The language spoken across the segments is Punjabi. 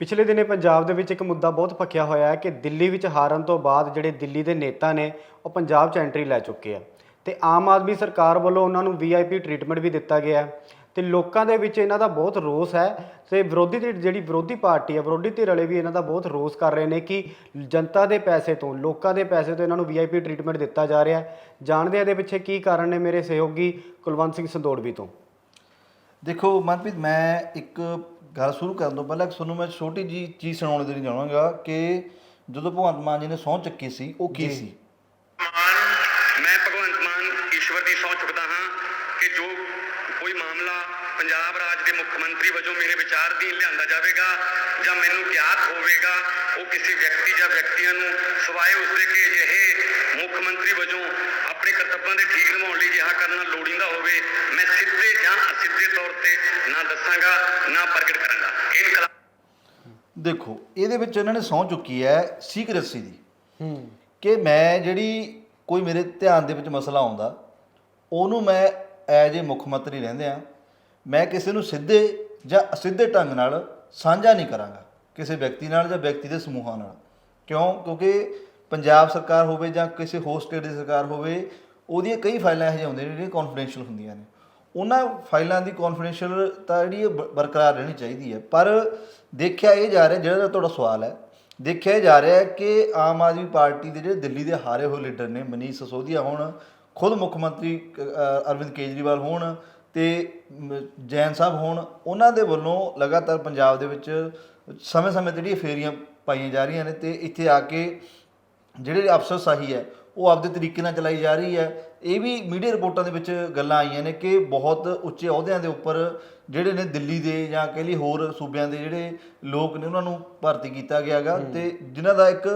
ਪਿਛਲੇ ਦਿਨੇ ਪੰਜਾਬ ਦੇ ਵਿੱਚ ਇੱਕ ਮੁੱਦਾ ਬਹੁਤ ਭਖਿਆ ਹੋਇਆ ਹੈ ਕਿ ਦਿੱਲੀ ਵਿੱਚ ਹਾਰਨ ਤੋਂ ਬਾਅਦ ਜਿਹੜੇ ਦਿੱਲੀ ਦੇ ਨੇਤਾ ਨੇ, ਉਹ ਪੰਜਾਬ 'ਚ ਐਂਟਰੀ ਲੈ ਚੁੱਕੇ ਆ। ਤੇ ਆਮ ਆਦਮੀ ਸਰਕਾਰ ਵੱਲੋਂ ਉਹਨਾਂ ਨੂੰ ਵੀਆਈਪੀ ਟ੍ਰੀਟਮੈਂਟ ਵੀ ਦਿੱਤਾ ਗਿਆ ਹੈ। ਤੇ ਲੋਕਾਂ ਦੇ ਵਿੱਚ ਇਹਨਾਂ ਦਾ ਬਹੁਤ ਰੋਸ ਹੈ ਤੇ ਵਿਰੋਧੀ ਜਿਹੜੀ ਵਿਰੋਧੀ ਪਾਰਟੀ ਹੈ ਵਿਰੋਧੀ ਧਿਰ ਵਾਲੇ ਵੀ ਇਹਨਾਂ ਦਾ ਬਹੁਤ ਰੋਸ ਕਰ ਰਹੇ ਨੇ ਕਿ ਜਨਤਾ ਦੇ ਪੈਸੇ ਤੋਂ, ਲੋਕਾਂ ਦੇ ਪੈਸੇ ਤੋਂ ਇਹਨਾਂ ਨੂੰ ਵੀਆਈਪੀ ਟ੍ਰੀਟਮੈਂਟ ਦਿੱਤਾ ਜਾ ਰਿਹਾ ਹੈ। ਜਾਣਦੇ ਆ ਇਹਦੇ ਪਿੱਛੇ ਕੀ ਕਾਰਨ ਨੇ ਮੇਰੇ ਸਹਿਯੋਗੀ ਕੁਲਵੰਤ ਸਿੰਘ ਸੰਦੋੜਵੀ ਤੋਂ। ਦੇਖੋ ਮਨਪ੍ਰੀਤ, ਮੈਂ ਇੱਕ ਗੱਲ ਸ਼ੁਰੂ ਕਰਨ ਤੋਂ ਪਹਿਲਾਂ ਇੱਕ ਤੁਹਾਨੂੰ ਮੈਂ ਛੋਟੀ ਜੀ ਚੀਜ਼ ਸੁਣਾਉਣ ਦੇਣੀ ਚਾਹਾਂਗਾ ਕਿ ਜਦੋਂ ਭਗਵੰਤ ਮਾਨ ਜੀ ਨੇ ਸਹੁੰ ਚੱਕੀ ਸੀ ਉਹ ਕੀ ਸੀ ਮਾਨ ਮੈਂ ਭਗਵੰਤ ਮਾਨ ਈਸ਼ਵਰ ਦੀ ਸਹੁੰ ਚੁੱਕਦਾ ਹਾਂ ਕਿ ਜੋ ਕੋਈ ਮਾਮਲਾ ਪੰਜਾਬ ਰਾਜ ਦੇ ਮੁੱਖ ਮੰਤਰੀ ਵਜੋਂ ਮੇਰੇ ਵਿਚਾਰ ਦੀ ਲਿਆਂਦਾ ਜਾਵੇਗਾ ਜਾਂ ਮੈਨੂੰ ਗਿਆਤ ਹੋਵੇਗਾ ਉਹ ਕਿਸੇ ਵਿਅਕਤੀ ਜਾਂ ਵਿਅਕਤੀਆਂ ਨੂੰ ਸਵਾਏ ਉਸਦੇ ਕਿ ਅਜਿਹੇ ਮੁੱਖ ਮੰਤਰੀ ਵਜੋਂ ਆਪਣੇ ਕਰਤੱਵਾਂ ਦੇ ਠੀਕ ਨਿਭਾਉਣ ਲਈ ਜਿਹਾ ਕਰਨਾ ਲੋੜੀਂਦਾ ਹੋਵੇ ਮੈਂ ਸਿੱਧੇ ਜਾਂ ਅਸਿੱਧੇ ਤੌਰ ਤੇ ਨਾ ਦੱਸਾਂਗਾ ਨਾ ਪ੍ਰਗਟ ਕਰਾਂਗਾ। ਇਨਕਲਾਬ ਦੇਖੋ ਇਹਦੇ ਵਿੱਚ ਇਹਨਾਂ ਨੇ ਸਹੁੰ ਚੁੱਕੀ ਹੈ ਸੀਕ੍ਰੇਸੀ ਦੀ ਹੂੰ। ਕਿ ਮੈਂ ਜਿਹੜੀ ਕੋਈ ਮੇਰੇ ਧਿਆਨ ਦੇ ਵਿੱਚ ਮਸਲਾ ਆਉਂਦਾ ਉਹਨੂੰ ਮੈਂ ਐਜ ਏ ਮੁੱਖ ਮੰਤਰੀ ਰਹਿੰਦੇ ਆ ਮੈਂ ਕਿਸੇ ਨੂੰ ਸਿੱਧੇ ਜਾਂ ਅਸਿੱਧੇ ਢੰਗ ਨਾਲ ਸਾਂਝਾ ਨਹੀਂ ਕਰਾਂਗਾ। ਕਿਸੇ ਵਿਅਕਤੀ ਨਾਲ ਜਾਂ ਵਿਅਕਤੀ ਦੇ ਸਮੂਹਾਂ ਨਾਲ। ਕਿਉਂ? ਕਿਉਂਕਿ ਪੰਜਾਬ ਸਰਕਾਰ ਹੋਵੇ ਜਾਂ ਕਿਸੇ ਹੋਰ ਸਟੇਟ ਦੀ ਸਰਕਾਰ ਹੋਵੇ, ਉਹਦੀਆਂ ਕਈ ਫਾਈਲਾਂ ਇਹੋ ਜਿਹੀਆਂ ਹੁੰਦੀਆਂ ਨੇ ਜਿਹੜੀਆਂ ਕੌਨਫੀਡੈਂਸ਼ੀਅਲ ਹੁੰਦੀਆਂ ਨੇ। ਉਹਨਾਂ ਫਾਈਲਾਂ ਦੀ ਕੌਨਫੀਡੈਂਸ਼ੀਅਲ ਤਾਂ ਜਿਹੜੀ ਇਹ ਬ- ਬਰਕਰਾਰ ਰਹਿਣੀ ਚਾਹੀਦੀ ਹੈ। ਪਰ ਦੇਖਿਆ ਇਹ ਜਾ ਰਿਹਾ, ਜਿਹੜਾ ਤੁਹਾਡਾ ਸਵਾਲ ਹੈ, ਦੇਖਿਆ ਇਹ ਜਾ ਰਿਹਾ ਹੈ ਕਿ ਆਮ ਆਦਮੀ ਪਾਰਟੀ ਦੇ ਜਿਹੜੇ ਦਿੱਲੀ ਦੇ ਹਾਰੇ ਹੋਏ ਲੀਡਰ ਨੇ, ਮਨੀਸ਼ ਸਸੋਦੀਆ ਹੋਣ, ਖੁਦ ਮੁੱਖ ਮੰਤਰੀ ਅਰਵਿੰਦ ਕੇਜਰੀਵਾਲ ਹੋਣ ਤੇ ਜੈਨ ਸਾਹਿਬ ਹੋਣ, ਉਹਨਾਂ ਦੇ ਵੱਲੋਂ ਲਗਾਤਾਰ ਪੰਜਾਬ ਦੇ ਵਿੱਚ ਸਮੇਂ-ਸਮੇਂ ਤੇ ਜਿਹੜੀਆਂ ਫੇਰੀਆਂ ਪਾਈਆਂ ਜਾ ਰਹੀਆਂ ਨੇ ਤੇ ਇੱਥੇ ਆ ਕੇ ਜਿਹੜੇ ਅਫਸਰਸ਼ਾਹੀ ਹੈ ਉਹ ਆਪਦੇ ਤਰੀਕੇ ਨਾਲ ਚਲਾਈ ਜਾ ਰਹੀ ਹੈ। ਇਹ ਵੀ ਮੀਡੀਆ ਰਿਪੋਰਟਾਂ ਦੇ ਵਿੱਚ ਗੱਲਾਂ ਆਈਆਂ ਨੇ ਕਿ ਬਹੁਤ ਉੱਚੇ ਅਹੁਦਿਆਂ ਦੇ ਉੱਪਰ ਜਿਹੜੇ ਨੇ ਦਿੱਲੀ ਦੇ ਜਾਂ ਕਹਿ ਲਈ ਹੋਰ ਸੂਬਿਆਂ ਦੇ ਜਿਹੜੇ ਲੋਕ ਨੇ ਉਹਨਾਂ ਨੂੰ ਭਰਤੀ ਕੀਤਾ ਗਿਆਗਾ ਤੇ ਜਿਨ੍ਹਾਂ ਦਾ ਇੱਕ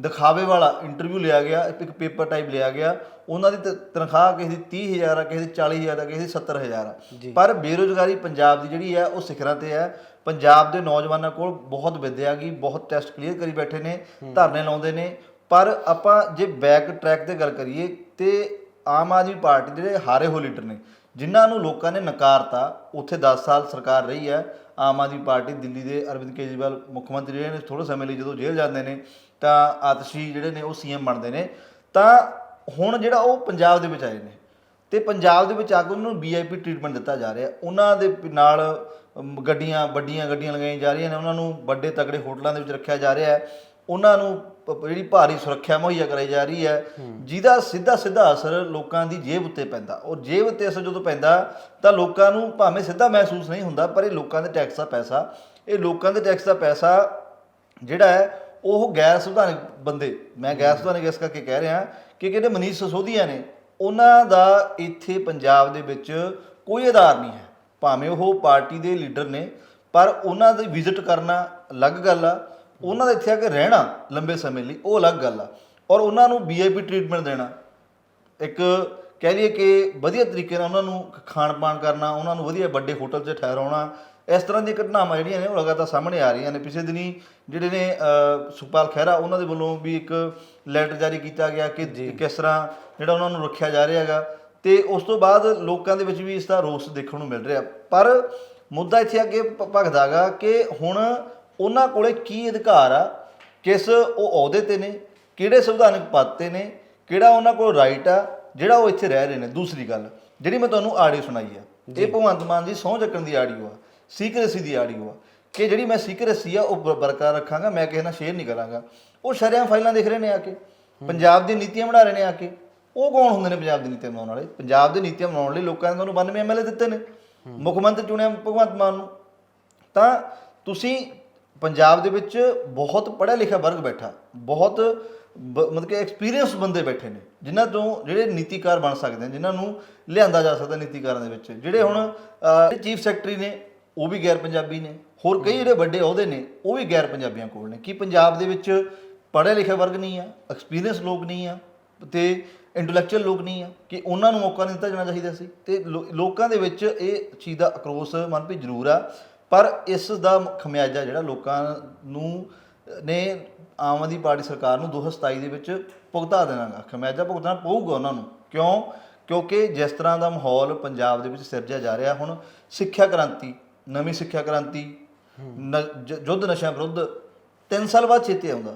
ਦਿਖਾਵੇ ਵਾਲਾ ਇੰਟਰਵਿਊ ਲਿਆ ਗਿਆ ਇੱਕ ਪੇਪਰ ਟਾਈਪ ਲਿਆ ਗਿਆ ਉਹਨਾਂ ਦੀ ਤਨਖਾਹ ਕਿਸੇ ਦੀ 30000 ਆ ਕਿਸੇ ਦੀ 40000 ਆ ਕਿਸੇ ਦੀ 70000 ਆ। ਪਰ ਬੇਰੋਜ਼ਗਾਰੀ ਪੰਜਾਬ ਦੀ ਜਿਹੜੀ ਹੈ ਉਹ ਸਿਖਰਾਂ ਤੇ ਹੈ। ਪੰਜਾਬ ਦੇ ਨੌਜਵਾਨਾਂ ਕੋਲ ਬਹੁਤ ਵਿੱਦਿਆ ਗਈ, ਬਹੁਤ ਟੈਸਟ ਕਲੀਅਰ ਕਰੀ ਬੈਠੇ ਨੇ, ਧਰਨੇ ਲਾਉਂਦੇ ਨੇ। ਪਰ ਆਪਾਂ ਜੇ ਬੈਕ ਟਰੈਕ ਤੇ ਗੱਲ ਕਰੀਏ ਤੇ ਆਮ ਆਦਮੀ ਪਾਰਟੀ ਦੇ ਜਿਹੜੇ ਹਾਰੇ ਹੋਏ ਲੀਡਰ ਨੇ, ਜਿਨ੍ਹਾਂ ਨੂੰ ਲੋਕਾਂ ਨੇ ਨਕਾਰਤਾ, ਉੱਥੇ 10 ਸਾਲ ਸਰਕਾਰ ਰਹੀ ਹੈ। ਆਮ ਆਦਮੀ ਪਾਰਟੀ ਦਿੱਲੀ ਦੇ ਅਰਵਿੰਦ ਕੇਜਰੀਵਾਲ, ਮੁੱਖ ਮੰਤਰੀ ਰਹੇ ਨੇ ਥੋੜੇ ਸਮੇਂ ਲਈ ਜਦੋਂ ਜੇਲ੍ਹ ਜਾਂਦੇ ਨੇ, ਤਾਂ ਆਤਸ਼ੀ ਜਿਹੜੇ ਨੇ ਉਹ ਸੀਐਮ ਬਣਦੇ ਨੇ। ਤਾਂ ਹੁਣ ਜਿਹੜਾ ਉਹ ਪੰਜਾਬ ਦੇ ਵਿੱਚ ਆਏ ਨੇ। ਤੇ ਪੰਜਾਬ ਦੇ ਵਿੱਚ ਆ ਕੇ ਉਹਨਾਂ ਨੂੰ ਵੀਆਈਪੀ ਟ੍ਰੀਟਮੈਂਟ ਦਿੱਤਾ ਜਾ ਰਿਹਾ। ਉਹਨਾਂ ਦੇ ਨਾਲ ਅਮ, ਗੱਡੀਆਂ ਵੱਡੀਆਂ ਗੱਡੀਆਂ ਲਗਾਈਆਂ ਜਾ ਰਹੀਆਂ ਨੇ। ਉਹਨਾਂ ਨੂੰ ਵੱਡੇ ਤਕੜੇ ਹੋਟਲਾਂ ਦੇ ਵਿੱਚ ਰੱਖਿਆ ਜਾ ਰਿਹਾ ਹੈ। ਉਹਨਾਂ ਨੂੰ ਪ- ਪ- ਜਿਹੜੀ ਭਾਰੀ ਸੁਰੱਖਿਆ ਮੁਹੱਈਆ ਕਰਾਈ ਜਾ ਰਹੀ ਹੈ। ਜਿਹਦਾ ਸਿੱਧਾ ਸਿੱਧਾ ਅਸਰ ਲੋਕਾਂ ਦੀ ਜੇਬ ਉੱਤੇ ਪੈਂਦਾ। ਔਰ ਜੇਬ ਉੱਤੇ ਅਸਰ ਜਦੋਂ ਪੈਂਦਾ ਤਾਂ ਲੋਕਾਂ ਨੂੰ ਭਾਵੇਂ ਸਿੱਧਾ ਮਹਿਸੂਸ ਨਹੀਂ ਹੁੰਦਾ ਪਰ ਇਹ ਲੋਕਾਂ ਦੇ ਟੈਕਸ ਦਾ ਪੈਸਾ ਇਹ ਲੋਕਾਂ ਦੇ ਟੈਕਸ ਦਾ ਪੈਸਾ ਜਿਹੜਾ ਹੈ ਉਹ ਗੈਰ ਸੰਵਿਧਾਨਕ ਬੰਦੇ ਮੈਂ ਗੈਰ ਸੰਵਿਧਾਨਕ ਇਸ ਕਰਕੇ ਕਹਿ ਰਿਹਾ ਕਿ ਜਿਹੜੇ ਮਨੀਸ਼ ਸਿਸੋਦੀਆ ਨੇ ਉਹਨਾਂ ਦਾ ਇੱਥੇ ਪੰਜਾਬ ਦੇ ਵਿੱਚ ਕੋਈ ਆਧਾਰ ਨਹੀਂ ਹੈ। ਭਾਵੇਂ ਉਹ ਪਾਰਟੀ ਦੇ ਲੀਡਰ ਨੇ ਪਰ ਉਹਨਾਂ ਦੀ ਵਿਜ਼ਿਟ ਕਰਨਾ ਅਲੱਗ ਗੱਲ ਆ। ਉਹਨਾਂ ਦਾ ਇੱਥੇ ਆ ਕੇ ਰਹਿਣਾ ਲੰਬੇ ਸਮੇਂ ਲਈ ਉਹ ਅਲੱਗ ਗੱਲ ਆ। ਔਰ ਉਹਨਾਂ ਨੂੰ ਵੀਆਈਪੀ ਟ੍ਰੀਟਮੈਂਟ ਦੇਣਾ। ਇੱਕ ਕਹਿ ਲਈਏ ਕਿ ਵਧੀਆ ਤਰੀਕੇ ਨਾਲ ਉਹਨਾਂ ਨੂੰ ਖਾਣ ਪਾਣ ਕਰਨਾ ਉਹਨਾਂ ਨੂੰ ਵਧੀਆ ਵੱਡੇ ਹੋਟਲ 'ਚ ਠਹਿਰਾਉਣਾ ਇਸ ਤਰ੍ਹਾਂ ਦੀਆਂ ਘਟਨਾਵਾਂ ਜਿਹੜੀਆਂ ਨੇ ਉਹ ਲਗਾਤਾਰ ਸਾਹਮਣੇ ਆ ਰਹੀਆਂ ਨੇ। ਪਿਛਲੇ ਦਿਨੀ ਜਿਹੜੇ ਨੇ ਅ, ਸੁਖਪਾਲ ਖਹਿਰਾ ਉਹਨਾਂ ਦੇ ਵੱਲੋਂ ਵੀ ਇੱਕ ਲੈਟਰ ਜਾਰੀ ਕੀਤਾ ਗਿਆ ਕਿ ਕਿਸ ਤਰ੍ਹਾਂ ਜਿਹੜਾ ਉਹਨਾਂ ਨੂੰ ਰੱਖਿਆ ਜਾ ਰਿਹਾ ਹੈਗਾ। ਤੇ ਉਸ ਤੋਂ ਬਾਅਦ ਲੋਕਾਂ ਦੇ ਵਿੱਚ ਵੀ ਇਸ ਦਾ ਰੋਸ ਦੇਖਣ ਨੂੰ ਮਿਲ ਰਿਹਾ। ਪਰ ਮੁੱਦਾ ਇੱਥੇ ਅੱਗੇ ਭ- ਭਖਦਾ ਗਾ ਕਿ ਹੁਣ ਉਹਨਾਂ ਕੋਲੇ ਕੀ ਅਧਿਕਾਰ ਆ ਕਿਸ ਉਹ ਅਹੁਦੇ ਤੇ ਨੇ ਕਿਹੜੇ ਸੰਵਿਧਾਨਕ ਪਦ ਤੇ ਨੇ ਕਿਹੜਾ ਉਹਨਾਂ ਕੋਲ ਰਾਈਟ ਆ ਜਿਹੜਾ ਉਹ ਇੱਥੇ ਰਹਿ ਰਹੇ ਨੇ। ਦੂਸਰੀ ਗੱਲ ਜਿਹੜੀ ਮੈਂ ਤੁਹਾਨੂੰ ਆਡੀਓ ਸੁਣਾਈ ਆ ਇਹ ਭਗਵੰਤ ਮਾਨ ਦੀ ਸਹੁੰ ਚੱਕਣ ਦੀ ਆਡੀਓ ਆ ਸੀਕ੍ਰੇਸੀ ਦੀ ਆਡੀਓ ਆ। ਕਿ ਜਿਹੜੀ ਮੈਂ ਸੀਕ੍ਰੇਸੀ ਆ ਉਹ ਬਰਕਰਾਰ ਰੱਖਾਂਗਾ ਮੈਂ ਕਿਸੇ ਨਾਲ ਸ਼ੇਅਰ ਨਹੀਂ ਕਰਾਂਗਾ। ਉਹ ਸ਼ਰਿਆਂ ਫਾਈਲਾਂ ਦੇਖ ਰਹੇ ਨੇ ਆ ਕੇ ਪੰਜਾਬ ਦੀ ਨੀਤੀਆਂ ਬਣਾ ਰਹੇ ਨੇ ਆ ਕੇ। ਉਹ ਕੌਣ ਹੁੰਦੇ ਨੇ ਪੰਜਾਬ ਦੀ ਨੀਤੀਆਂ ਬਣਾਉਣ ਵਾਲੇ? ਪੰਜਾਬ ਦੀ ਨੀਤੀਆਂ ਬਣਾਉਣ ਲਈ ਲੋਕਾਂ ਨੇ ਤੁਹਾਨੂੰ 92 ਐਮਐਲਏ ਦਿੱਤੇ ਨੇ। ਮੁੱਖ ਮੰਤਰੀ ਚੁਣਿਆ ਭਗਵੰਤ ਮਾਨ ਨੂੰ। ਤਾਂ ਤੁਸੀਂ ਪੰਜਾਬ ਦੇ ਵਿੱਚ ਬਹੁਤ ਪੜ੍ਹਿਆ ਲਿਖਿਆ ਵਰਗ ਬੈਠਾ, ਬਹੁਤ ਬ- ਮਤਲਬ ਕਿ ਐਕਸਪੀਰੀਅੰਸ ਬੰਦੇ ਬੈਠੇ ਨੇ, ਜਿਨ੍ਹਾਂ ਤੋਂ ਜਿਹੜੇ ਨੀਤੀਕਾਰ ਬਣ ਸਕਦੇ ਨੇ, ਜਿਨ੍ਹਾਂ ਨੂੰ ਲਿਆਂਦਾ ਜਾ ਸਕਦਾ ਨੀਤੀਕਾਰਾਂ ਦੇ ਵਿੱਚ। ਜਿਹੜੇ ਹੁਣ ਚੀਫ ਸੈਕਟਰੀ ਨੇ, ਉਹ ਵੀ ਗੈਰ ਪੰਜਾਬੀ ਨੇ। ਹੋਰ ਕਈ ਜਿਹੜੇ ਵੱਡੇ ਅਹੁਦੇ ਨੇ, ਉਹ ਵੀ ਗੈਰ ਪੰਜਾਬੀਆਂ ਕੋਲ ਨੇ। ਕੀ ਪੰਜਾਬ ਦੇ ਵਿੱਚ ਪੜ੍ਹਿਆ ਲਿਖਿਆ ਵਰਗ ਨਹੀਂ ਆ ਐਕਸਪੀਰੀਅੰਸ ਲੋਕ ਨਹੀਂ ਆ, ਤੇ ਇੰਟੈਲੈਕਚੁਅਲ ਲੋਕ ਨਹੀਂ ਆ ਕਿ ਉਹਨਾਂ ਨੂੰ ਮੌਕਾ ਨਹੀਂ ਦਿੱਤਾ ਜਾਣਾ ਚਾਹੀਦਾ ਸੀ। ਤੇ ਲੋ- ਲੋਕਾਂ ਦੇ ਵਿੱਚ ਇਹ ਚੀਜ਼ ਦਾ ਆਕਰੋਸ਼ ਮਨਪ੍ਰੀਤ ਜ਼ਰੂਰ ਆ ਪਰ ਇਸ ਦਾ ਖਮਿਆਜਾ ਜਿਹੜਾ ਲੋਕਾਂ ਨੂੰ ਨੇ ਆਮ ਆਦਮੀ ਪਾਰਟੀ ਸਰਕਾਰ ਨੂੰ 2027 ਦੇ ਵਿੱਚ ਭੁਗਤਾ ਦੇਣਾਗਾ ਖਮਿਆਜਾ ਭੁਗਤਣਾ ਪਊਗਾ ਉਹਨਾਂ ਨੂੰ। ਕਿਉਂ? ਕਿਉਂਕਿ ਜਿਸ ਤਰ੍ਹਾਂ ਦਾ ਮਾਹੌਲ ਪੰਜਾਬ ਦੇ ਵਿੱਚ ਸਿਰਜਿਆ ਜਾ ਰਿਹਾ ਹੁਣ ਸਿੱਖਿਆ ਕ੍ਰਾਂਤੀ ਨਵੀਂ ਸਿੱਖਿਆ ਕ੍ਰਾਂਤੀ ਨ- ਜ- ਯੁੱਧ ਨਸ਼ਿਆਂ ਵਿਰੁੱਧ 3 ਸਾਲ ਬਾਅਦ ਛੇਤੀ ਆਉਂਦਾ।